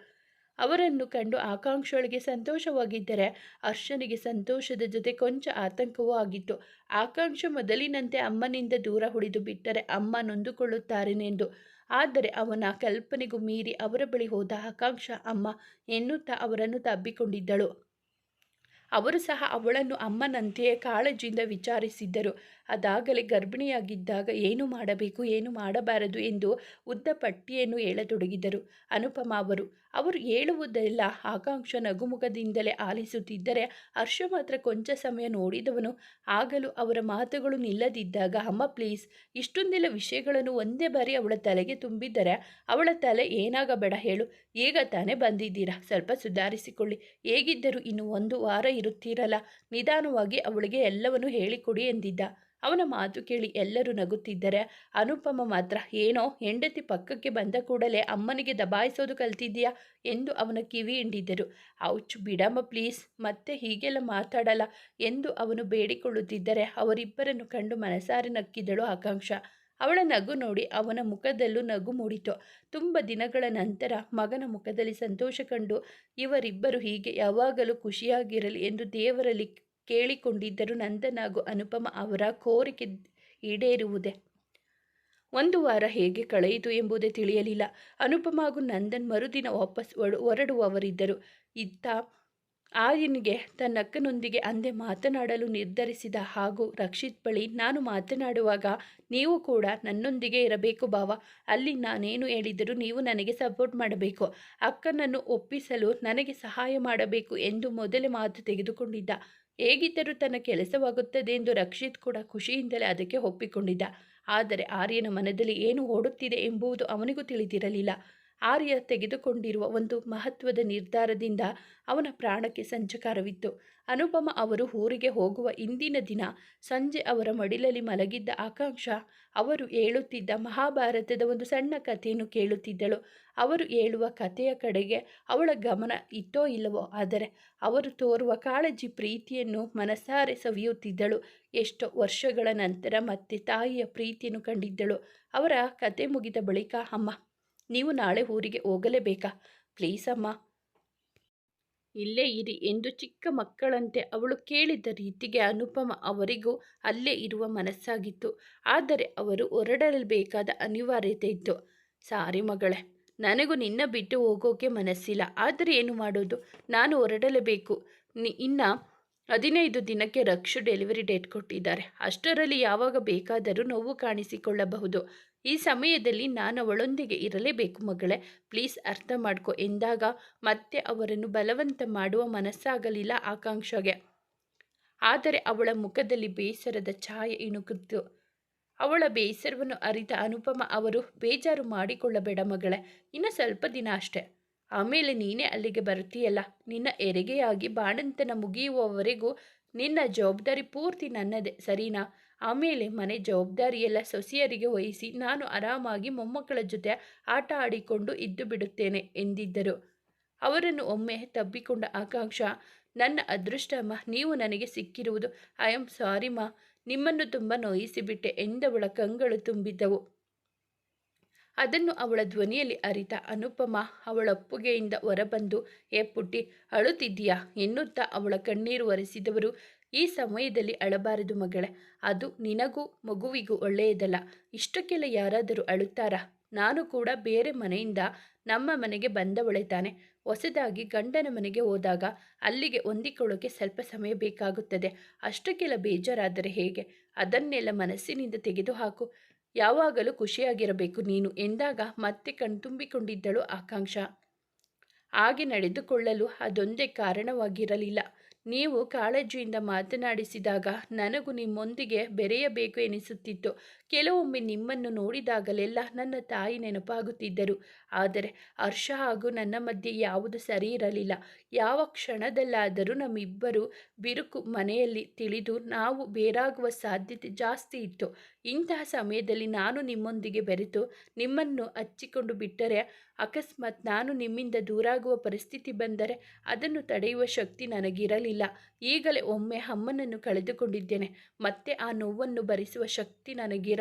ಅವರನ್ನು ಕಂಡು ಆಕಾಂಕ್ಷಳಿಗೆ ಸಂತೋಷವಾಗಿದ್ದರೆ ಅರ್ಶನಿಗೆ ಸಂತೋಷದ ಜೊತೆ ಕೊಂಚ ಆತಂಕವೂ ಆಗಿತ್ತು. ಆಕಾಂಕ್ಷ ಮೊದಲಿನಂತೆ ಅಮ್ಮನಿಂದ ದೂರ ಉಳಿದು ಬಿಟ್ಟರೆ ಅಮ್ಮ ನೊಂದುಕೊಳ್ಳುತ್ತಾರೆನೆಂದು. ಆದರೆ ಅವನ ಕಲ್ಪನೆಗೂ ಮೀರಿ ಅವರ ಬಳಿ ಹೋದ ಆಕಾಂಕ್ಷ, ಅಮ್ಮ, ಎನ್ನುತ್ತಾ ಅವರನ್ನು ತಬ್ಬಿಕೊಂಡಿದ್ದಳು. ಅವರು ಸಹ ಅವಳನ್ನು ಅಮ್ಮನಂತೆಯೇ ಕಾಳಜಿಯಿಂದ ವಿಚಾರಿಸಿದ್ದರು. ಅದಾಗಲೇ ಗರ್ಭಿಣಿಯಾಗಿದ್ದಾಗ ಏನು ಮಾಡಬೇಕು, ಏನು ಮಾಡಬಾರದು ಎಂದು ಉದ್ದ ಪಟ್ಟಿಯನ್ನು ಹೇಳತೊಡಗಿದರು. ಅನುಪಮ ಅವರು ಅವರು ಹೇಳುವುದೆಲ್ಲ ಆಕಾಂಕ್ಷ ನಗುಮುಖದಿಂದಲೇ ಆಲಿಸುತ್ತಿದ್ದರೆ ಹರ್ಷ ಮಾತ್ರ ಕೊಂಚ ಸಮಯ ನೋಡಿದವನು. ಆಗಲೂ ಅವರ ಮಾತುಗಳು ನಿಲ್ಲದಿದ್ದಾಗ, ಅಮ್ಮ ಪ್ಲೀಸ್, ಇಷ್ಟೊಂದೆಲ್ಲ ವಿಷಯಗಳನ್ನು ಒಂದೇ ಬಾರಿ ಅವಳ ತಲೆಗೆ ತುಂಬಿದ್ದರೆ ಅವಳ ತಲೆ ಏನಾಗಬೇಡ ಹೇಳು. ಈಗ ತಾನೇ ಬಂದಿದ್ದೀರಾ? ಸ್ವಲ್ಪ ಸುಧಾರಿಸಿಕೊಳ್ಳಿ. ಹೇಗಿದ್ದರೂ ಇನ್ನು ಒಂದು ವಾರ ಇರುತ್ತೀರಲ್ಲ. ನಿಧಾನವಾಗಿ ಅವಳಿಗೆ ಎಲ್ಲವನ್ನೂ ಹೇಳಿಕೊಡಿ ಎಂದಿದ್ದ. ಅವನ ಮಾತು ಕೇಳಿ ಎಲ್ಲರೂ ನಗುತ್ತಿದ್ದರೆ ಅನುಪಮ ಮಾತ್ರ, ಏನೋ, ಹೆಂಡತಿ ಪಕ್ಕಕ್ಕೆ ಬಂದ ಕೂಡಲೇ ಅಮ್ಮನಿಗೆ ದಬಾಯಿಸೋದು ಕಲ್ತಿದ್ದೀಯಾ? ಎಂದು ಅವನ ಕಿವಿ ಹಿಂಡಿದ್ದರು. ಔಚ್, ಬಿಡಮ್ಮ ಪ್ಲೀಸ್, ಮತ್ತೆ ಹೀಗೆಲ್ಲ ಮಾತಾಡಲ್ಲ ಎಂದು ಅವನು ಬೇಡಿಕೊಳ್ಳುತ್ತಿದ್ದರೆ ಅವರಿಬ್ಬರನ್ನು ಕಂಡು ಮನಸಾರೆ ನಕ್ಕಿದಳು ಆಕಾಂಕ್ಷ. ಅವಳ ನಗು ನೋಡಿ ಅವನ ಮುಖದಲ್ಲೂ ನಗು ಮೂಡಿತು. ತುಂಬ ದಿನಗಳ ನಂತರ ಮಗನ ಮುಖದಲ್ಲಿ ಸಂತೋಷ ಕಂಡು ಇವರಿಬ್ಬರು ಹೀಗೆ ಯಾವಾಗಲೂ ಖುಷಿಯಾಗಿರಲಿ ಎಂದು ದೇವರಲ್ಲಿ ಕೇಳಿಕೊಂಡಿದ್ದರು ನಂದನ್ ಹಾಗೂ ಅನುಪಮ ಅವರ ಕೋರಿಕೆ ಈಡೇರುವುದೇ? ಒಂದು ವಾರ ಹೇಗೆ ಕಳೆಯಿತು ಎಂಬುದೇ ತಿಳಿಯಲಿಲ್ಲ. ಅನುಪಮ ಹಾಗೂ ನಂದನ್ ಮರುದಿನ ವಾಪಸ್ ಹೊರಡುವವರಿದ್ದರು. ಇತ್ತ ಆಯನಿಗೆ ತನ್ನಕ್ಕನೊಂದಿಗೆ ಅಂದೆ ಮಾತನಾಡಲು ನಿರ್ಧರಿಸಿದ ಹಾಗೂ ರಕ್ಷಿತ್ ಬಳಿ ನಾನು ಮಾತನಾಡುವಾಗ ನೀವು ಕೂಡ ನನ್ನೊಂದಿಗೆ ಇರಬೇಕು ಭಾವ. ಅಲ್ಲಿ ನಾನೇನು ಹೇಳಿದರೂ ನೀವು ನನಗೆ ಸಪೋರ್ಟ್ ಮಾಡಬೇಕು. ಅಕ್ಕನನ್ನು ಒಪ್ಪಿಸಲು ನನಗೆ ಸಹಾಯ ಮಾಡಬೇಕು ಎಂದು ಮೊದಲೇ ಮಾತು ತೆಗೆದುಕೊಂಡಿದ್ದ. ಹೇಗಿದ್ದರೂ ತನ್ನ ಕೆಲಸವಾಗುತ್ತದೆ ಎಂದು ರಕ್ಷಿತ್ ಕೂಡ ಖುಷಿಯಿಂದಲೇ ಅದಕ್ಕೆ ಒಪ್ಪಿಕೊಂಡಿದ್ದ. ಆದರೆ ಆರ್ಯನ ಮನದಲ್ಲಿ ಏನು ಓಡುತ್ತಿದೆ ಎಂಬುದು ಅವನಿಗೂ ತಿಳಿದಿರಲಿಲ್ಲ. ಆರ್ಯ ತೆಗೆದುಕೊಂಡಿರುವ ಒಂದು ಮಹತ್ವದ ನಿರ್ಧಾರದಿಂದ ಅವನ ಪ್ರಾಣಕ್ಕೆ ಸಂಚಕಾರವಿತ್ತು. ಅನುಪಮ ಅವರು ಊರಿಗೆ ಹೋಗುವ ಇಂದಿನ ದಿನ ಸಂಜೆ ಅವರ ಮಡಿಲಲ್ಲಿ ಮಲಗಿದ್ದ ಆಕಾಂಕ್ಷ ಅವರು ಹೇಳುತ್ತಿದ್ದ ಮಹಾಭಾರತದ ಒಂದು ಸಣ್ಣ ಕಥೆಯನ್ನು ಕೇಳುತ್ತಿದ್ದಳು. ಅವರು ಹೇಳುವ ಕಥೆಯ ಕಡೆಗೆ ಅವಳ ಗಮನ ಇತ್ತೋ ಇಲ್ಲವೋ ಆದರೆ ಅವರು ತೋರುವ ಕಾಳಜಿ ಪ್ರೀತಿಯನ್ನು ಮನಸಾರೆ ಸವಿಯುತ್ತಿದ್ದಳು. ಎಷ್ಟೋ ವರ್ಷಗಳ ನಂತರ ಮತ್ತೆ ತಾಯಿಯ ಪ್ರೀತಿಯನ್ನು ಕಂಡಿದ್ದಳು. ಅವರ ಕತೆ ಮುಗಿದ ಬಳಿಕ, ಅಮ್ಮ ನೀವು ನಾಳೆ ಊರಿಗೆ ಹೋಗಲೇಬೇಕಾ? ಪ್ಲೀಸ್ ಅಮ್ಮ. ಇಲ್ಲೇ ಇರಿ ಎಂದು ಚಿಕ್ಕ ಮಕ್ಕಳಂತೆ ಅವಳು ಕೇಳಿದ ರೀತಿಗೆ ಅನುಪಮ ಅವರಿಗೂ ಅಲ್ಲೇ ಇರುವ ಮನಸ್ಸಾಗಿತ್ತು. ಆದರೆ ಅವರು ಹೊರಡಲೇಬೇಕಾದ ಅನಿವಾರ್ಯತೆ ಇತ್ತು. ಸಾರಿ ಮಗಳೇ, ನನಗೂ ನಿನ್ನ ಬಿಟ್ಟು ಹೋಗೋಕೆ ಮನಸ್ಸಿಲ್ಲ. ಆದರೆ ಏನು ಮಾಡೋದು? ನಾನು ಹೊರಡಲೇಬೇಕು ನಿ, ಇನ್ನು ಹದಿನೈದು ದಿನಕ್ಕೆ ರಕ್ಷು ಡೆಲಿವರಿ ಡೇಟ್ ಕೊಟ್ಟಿದ್ದಾರೆ. ಅಷ್ಟರಲ್ಲಿ ಯಾವಾಗ ಬೇಕಾದರೂ ನೋವು ಕಾಣಿಸಿಕೊಳ್ಳಬಹುದು. ಈ ಸಮಯದಲ್ಲಿ ನಾನು ಅವಳೊಂದಿಗೆ ಇರಲೇಬೇಕು ಮಗಳೇ. ಪ್ಲೀಸ್ ಅರ್ಥ ಮಾಡ್ಕೊ. ಎಂದಾಗ ಮತ್ತೆ ಅವರನ್ನು ಬಲವಂತ ಮಾಡುವ ಮನಸ್ಸಾಗಲಿಲ್ಲ ಆಕಾಂಕ್ಷೆಗೆ. ಆದರೆ ಅವಳ ಮುಖದಲ್ಲಿ ಬೇಸರದ ಛಾಯೆ ಇಣುಕಿತ್ತು ಅವಳ ಬೇಸರವನ್ನು ಅರಿತ ಅನುಪಮ ಅವರು, ಬೇಜಾರು ಮಾಡಿಕೊಳ್ಳಬೇಡ ಮಗಳೇ, ಇನ್ನು ಸ್ವಲ್ಪ ದಿನ ಅಷ್ಟೆ. ಆಮೇಲೆ ನೀನೇ ಅಲ್ಲಿಗೆ ಬರ್ತೀಯಲ್ಲ? ನಿನ್ನ ಎರಿಗೆಯಾಗಿ ಬಾಣಂತನ ಮುಗಿಯುವವರೆಗೂ ನಿನ್ನ ಜವಾಬ್ದಾರಿ ಪೂರ್ತಿ ನನ್ನದೇ, ಸರಿನಾ? ಆಮೇಲೆ ಮನೆ ಜವಾಬ್ದಾರಿಯೆಲ್ಲ ಸೊಸೆಯರಿಗೆ ವಹಿಸಿ ನಾನು ಆರಾಮಾಗಿ ಮೊಮ್ಮಕ್ಕಳ ಜೊತೆ ಆಟ ಆಡಿಕೊಂಡು ಇದ್ದು ಬಿಡುತ್ತೇನೆ ಎಂದಿದ್ದರು. ಅವರನ್ನು ಒಮ್ಮೆ ತಬ್ಬಿಕೊಂಡ ಆಕಾಂಕ್ಷ, ನನ್ನ ಅದೃಷ್ಟಮ್ಮ ನೀವು ನನಗೆ ಸಿಕ್ಕಿರುವುದು. ಐ ಆಮ್ ಸಾರಿ ಮಾ, ನಿಮ್ಮನ್ನು ತುಂಬ ನೋಯಿಸಿಬಿಟ್ಟೆ ಎಂದವಳ ಕಂಗಳು ತುಂಬಿದ್ದವು. ಅದನ್ನು ಅವಳ ಧ್ವನಿಯಲ್ಲಿ ಅರಿತ ಅನುಪಮ ಅವಳ ಒಪ್ಪುಗೆಯಿಂದ ಹೊರಬಂದು, ಏ ಪುಟ್ಟಿ, ಅಳುತ್ತಿದ್ದೀಯಾ? ಎನ್ನುತ್ತಾ ಅವಳ ಕಣ್ಣೀರು ಒರೆಸಿದವರು. ಈ ಸಮಯದಲ್ಲಿ ಅಳಬಾರದು ಮಗಳೇ. ಅದು ನಿನಗೂ ಮಗುವಿಗೂ ಒಳ್ಳೆಯದಲ್ಲ. ಇಷ್ಟಕ್ಕೆಲ್ಲ ಯಾರಾದರೂ ಅಳುತ್ತಾರಾ? ನಾನು ಕೂಡ ಬೇರೆ ಮನೆಯಿಂದ ನಮ್ಮ ಮನೆಗೆ ಬಂದವಳೆ ತಾನೆ. ಹೊಸದಾಗಿ ಗಂಡನ ಮನೆಗೆ ಹೋದಾಗ ಅಲ್ಲಿಗೆ ಹೊಂದಿಕೊಳ್ಳೋಕೆ ಸ್ವಲ್ಪ ಸಮಯ ಬೇಕಾಗುತ್ತದೆ. ಅಷ್ಟಕ್ಕೆಲ್ಲ ಬೇಜಾರಾದರೆ ಹೇಗೆ? ಅದನ್ನೆಲ್ಲ ಮನಸ್ಸಿನಿಂದ ತೆಗೆದುಹಾಕು. ಯಾವಾಗಲೂ ಖುಷಿಯಾಗಿರಬೇಕು ನೀನು. ಎಂದಾಗ ಮತ್ತೆ ಕಣ್ತುಂಬಿಕೊಂಡಿದ್ದಳು ಆಕಾಂಕ್ಷ. ಹಾಗೆ ನಡೆದುಕೊಳ್ಳಲು ಅದೊಂದೇ ಕಾರಣವಾಗಿರಲಿಲ್ಲ. ನೀವು ಕಾಳಜಿಯಿಂದ ಮಾತನಾಡಿಸಿದಾಗ ನನಗೂ ನಿಮ್ಮೊಂದಿಗೆ ಬೆರೆಯಬೇಕು ಎನಿಸುತ್ತಿತ್ತು. ಕೆಲವೊಮ್ಮೆ ನಿಮ್ಮನ್ನು ನೋಡಿದಾಗಲೆಲ್ಲ ನನ್ನ ತಾಯಿ ನೆನಪಾಗುತ್ತಿದ್ದರು. ಆದರೆ ಹರ್ಷ ಹಾಗೂ ನನ್ನ ಮಧ್ಯೆ ಯಾವುದು ಸರಿ ಇರಲಿಲ್ಲ ಯಾವ ಕ್ಷಣದಲ್ಲಾದರೂ ನಮ್ಮಿಬ್ಬರು ಬಿರುಕು ಮನೆಯಲ್ಲಿ ತಿಳಿದು ನಾವು ಬೇರಾಗುವ ಸಾಧ್ಯತೆ ಜಾಸ್ತಿ ಇತ್ತು. ಇಂತಹ ಸಮಯದಲ್ಲಿ ನಾನು ನಿಮ್ಮೊಂದಿಗೆ ಬೆರೆತು ನಿಮ್ಮನ್ನು ಹಚ್ಚಿಕೊಂಡು ಬಿಟ್ಟರೆ ಅಕಸ್ಮಾತ್ ನಾನು ನಿಮ್ಮಿಂದ ದೂರಾಗುವ ಪರಿಸ್ಥಿತಿ ಬಂದರೆ ಅದನ್ನು ತಡೆಯುವ ಶಕ್ತಿ ನನಗಿರಲಿಲ್ಲ. ಈಗಲೇ ಒಮ್ಮೆ ಅಮ್ಮನನ್ನು ಕಳೆದುಕೊಂಡಿದ್ದೇನೆ. ಮತ್ತೆ ಆ ನೋವನ್ನು ಭರಿಸುವ ಶಕ್ತಿ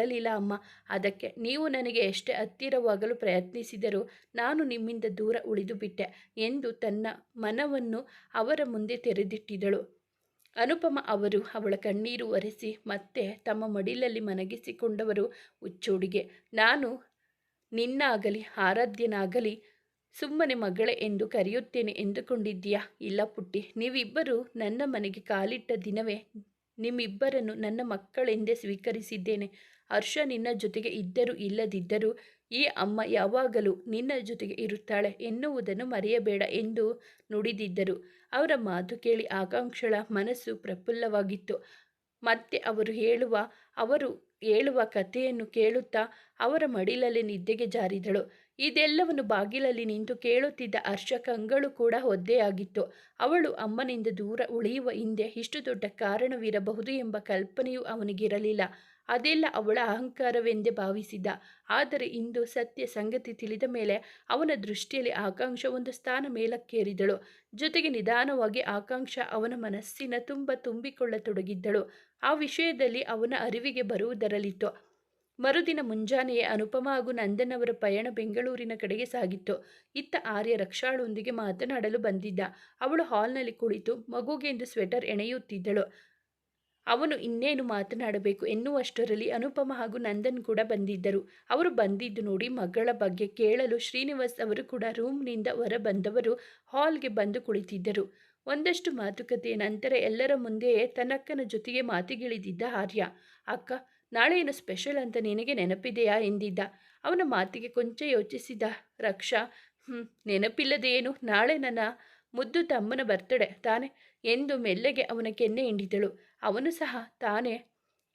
ನನಗಿರಲಿಲ್ಲ ಅಮ್ಮ. ಅದಕ್ಕೆ ನೀವು ನನಗೆ ಎಷ್ಟೇ ಹತ್ತಿರವಾಗಲು ಪ್ರಯತ್ನಿಸಿದರೂ ನಾನು ನಿಮ್ಮಿಂದ ದೂರ ಉಳಿದು ಬಿಟ್ಟೆ ಎಂದು ತನ್ನ ಮನವನ್ನು ಅವರ ಮುಂದೆ ತೆರೆದಿಟ್ಟಿದಳು. ಅನುಪಮ ಅವರು ಅವಳ ಕಣ್ಣೀರು ಒರೆಸಿ ಮತ್ತೆ ತಮ್ಮ ಮಡಿಲಲ್ಲಿ ಮನಗಿಸಿಕೊಂಡವರು ಉಚ್ಚೋಡಿಗೆ ನಾನು ನಿನ್ನಾಗಲಿ ಆರಾಧ್ಯನಾಗಲಿ ಸುಮ್ಮನೆ ಮಗಳೇ ಎಂದು ಕರೆಯುತ್ತೇನೆ ಎಂದುಕೊಂಡಿದ್ದೀಯಾ? ಇಲ್ಲ ಪುಟ್ಟಿ, ನೀವಿಬ್ಬರು ನನ್ನ ಮನೆಗೆ ಕಾಲಿಟ್ಟ ದಿನವೇ ನಿಮ್ಮಿಬ್ಬರನ್ನು ನನ್ನ ಮಕ್ಕಳೆಂದೇ ಸ್ವೀಕರಿಸಿದ್ದೇನೆ. ಹರ್ಷ ನಿನ್ನ ಜೊತೆಗೆ ಇದ್ದರೂ ಇಲ್ಲದಿದ್ದರೂ ಈ ಅಮ್ಮ ಯಾವಾಗಲೂ ನಿನ್ನ ಜೊತೆಗೆ ಇರುತ್ತಾಳೆ ಎನ್ನುವುದನ್ನು ಮರೆಯಬೇಡ ಎಂದು ನುಡಿದಿದ್ದರು. ಅವರ ಮಾತು ಕೇಳಿ ಆಕಾಂಕ್ಷಳ ಮನಸ್ಸು ಪ್ರಫುಲ್ಲವಾಗಿತ್ತು. ಮತ್ತೆ ಅವರು ಹೇಳುವ ಅವರು ಹೇಳುವ ಕಥೆಯನ್ನು ಕೇಳುತ್ತಾ ಅವರ ಮಡಿಲಲ್ಲಿ ನಿದ್ದೆಗೆ ಜಾರಿದಳು. ಇದೆಲ್ಲವನ್ನು ಬಾಗಿಲಲ್ಲಿ ನಿಂತು ಕೇಳುತ್ತಿದ್ದ ಹರ್ಷ ಕಂಗಳು ಕೂಡ ಒದ್ದೆಯಾಗಿತ್ತು. ಅವಳು ಅಮ್ಮನಿಂದ ದೂರ ಉಳಿಯುವ ಹಿಂದೆ ಇಷ್ಟು ದೊಡ್ಡ ಕಾರಣವಿರಬಹುದು ಎಂಬ ಕಲ್ಪನೆಯೂ ಅವನಿಗಿರಲಿಲ್ಲ. ಅದೆಲ್ಲ ಅವಳ ಅಹಂಕಾರವೆಂದೇ ಭಾವಿಸಿದ್ದ ಆದರೆ ಇಂದು ಸತ್ಯ ಸಂಗತಿ ತಿಳಿದ ಮೇಲೆ ಅವನ ದೃಷ್ಟಿಯಲ್ಲಿ ಆಕಾಂಕ್ಷ ಒಂದು ಸ್ಥಾನ ಮೇಲಕ್ಕೇರಿದಳು. ಜೊತೆಗೆ ನಿಧಾನವಾಗಿ ಆಕಾಂಕ್ಷ ಅವನ ಮನಸ್ಸಿನ ತುಂಬ ತುಂಬಿಕೊಳ್ಳತೊಡಗಿದ್ದಳು. ಆ ವಿಷಯದಲ್ಲಿ ಅವನ ಅರಿವಿಗೆ ಬರುವುದರಲ್ಲಿತ್ತು. ಮರುದಿನ ಮುಂಜಾನೆಯೇ ಅನುಪಮ ಹಾಗೂ ನಂದನವರ ಪಯಣ ಬೆಂಗಳೂರಿನ ಕಡೆಗೆ ಸಾಗಿತ್ತು. ಇತ್ತ ಆರ್ಯ ರಕ್ಷಾಳೊಂದಿಗೆ ಮಾತನಾಡಲು ಬಂದಿದ್ದ. ಅವಳು ಹಾಲ್ನಲ್ಲಿ ಕುಳಿತು ಮಗುಗೆಂದು ಸ್ವೆಟರ್ ಎಣೆಯುತ್ತಿದ್ದಳು. ಅವನು ಇನ್ನೇನು ಮಾತನಾಡಬೇಕು ಎನ್ನುವಷ್ಟರಲ್ಲಿ ಅನುಪಮ ಹಾಗೂ ನಂದನ್ ಕೂಡ ಬಂದಿದ್ದರು. ಅವರು ಬಂದಿದ್ದು ನೋಡಿ ಮಗಳ ಬಗ್ಗೆ ಕೇಳಲು ಶ್ರೀನಿವಾಸ್ ಅವರು ಕೂಡ ರೂಮ್ನಿಂದ ಹೊರ ಬಂದವರು ಹಾಲ್ಗೆ ಬಂದು ಕುಳಿತಿದ್ದರು. ಒಂದಷ್ಟು ಮಾತುಕತೆಯ ನಂತರ ಎಲ್ಲರ ಮುಂದೆಯೇ ತನ್ನಕ್ಕನ ಜೊತೆಗೆ ಮಾತಿಗಿಳಿದಿದ್ದ ಆರ್ಯ. ಅಕ್ಕ ನಾಳೆ ಏನು ಸ್ಪೆಷಲ್ ಅಂತ ನಿನಗೆ ನೆನಪಿದೆಯಾ? ಎಂದಿದ್ದ. ಅವನ ಮಾತಿಗೆ ಕೊಂಚ ಯೋಚಿಸಿದ ರಕ್ಷಾ ಹ್ಞೂ ನೆನಪಿಲ್ಲದೇನು? ನಾಳೆ ನನ್ನ ಮುದ್ದು ತಮ್ಮನ ಬರ್ತಡೆ ತಾನೆ. ಎಂದು ಮೆಲ್ಲಗೆ ಅವನ ಕೆನ್ನೆ ಹಿಂಡಿದಳು. ಅವನು ಸಹ, ತಾನೇ,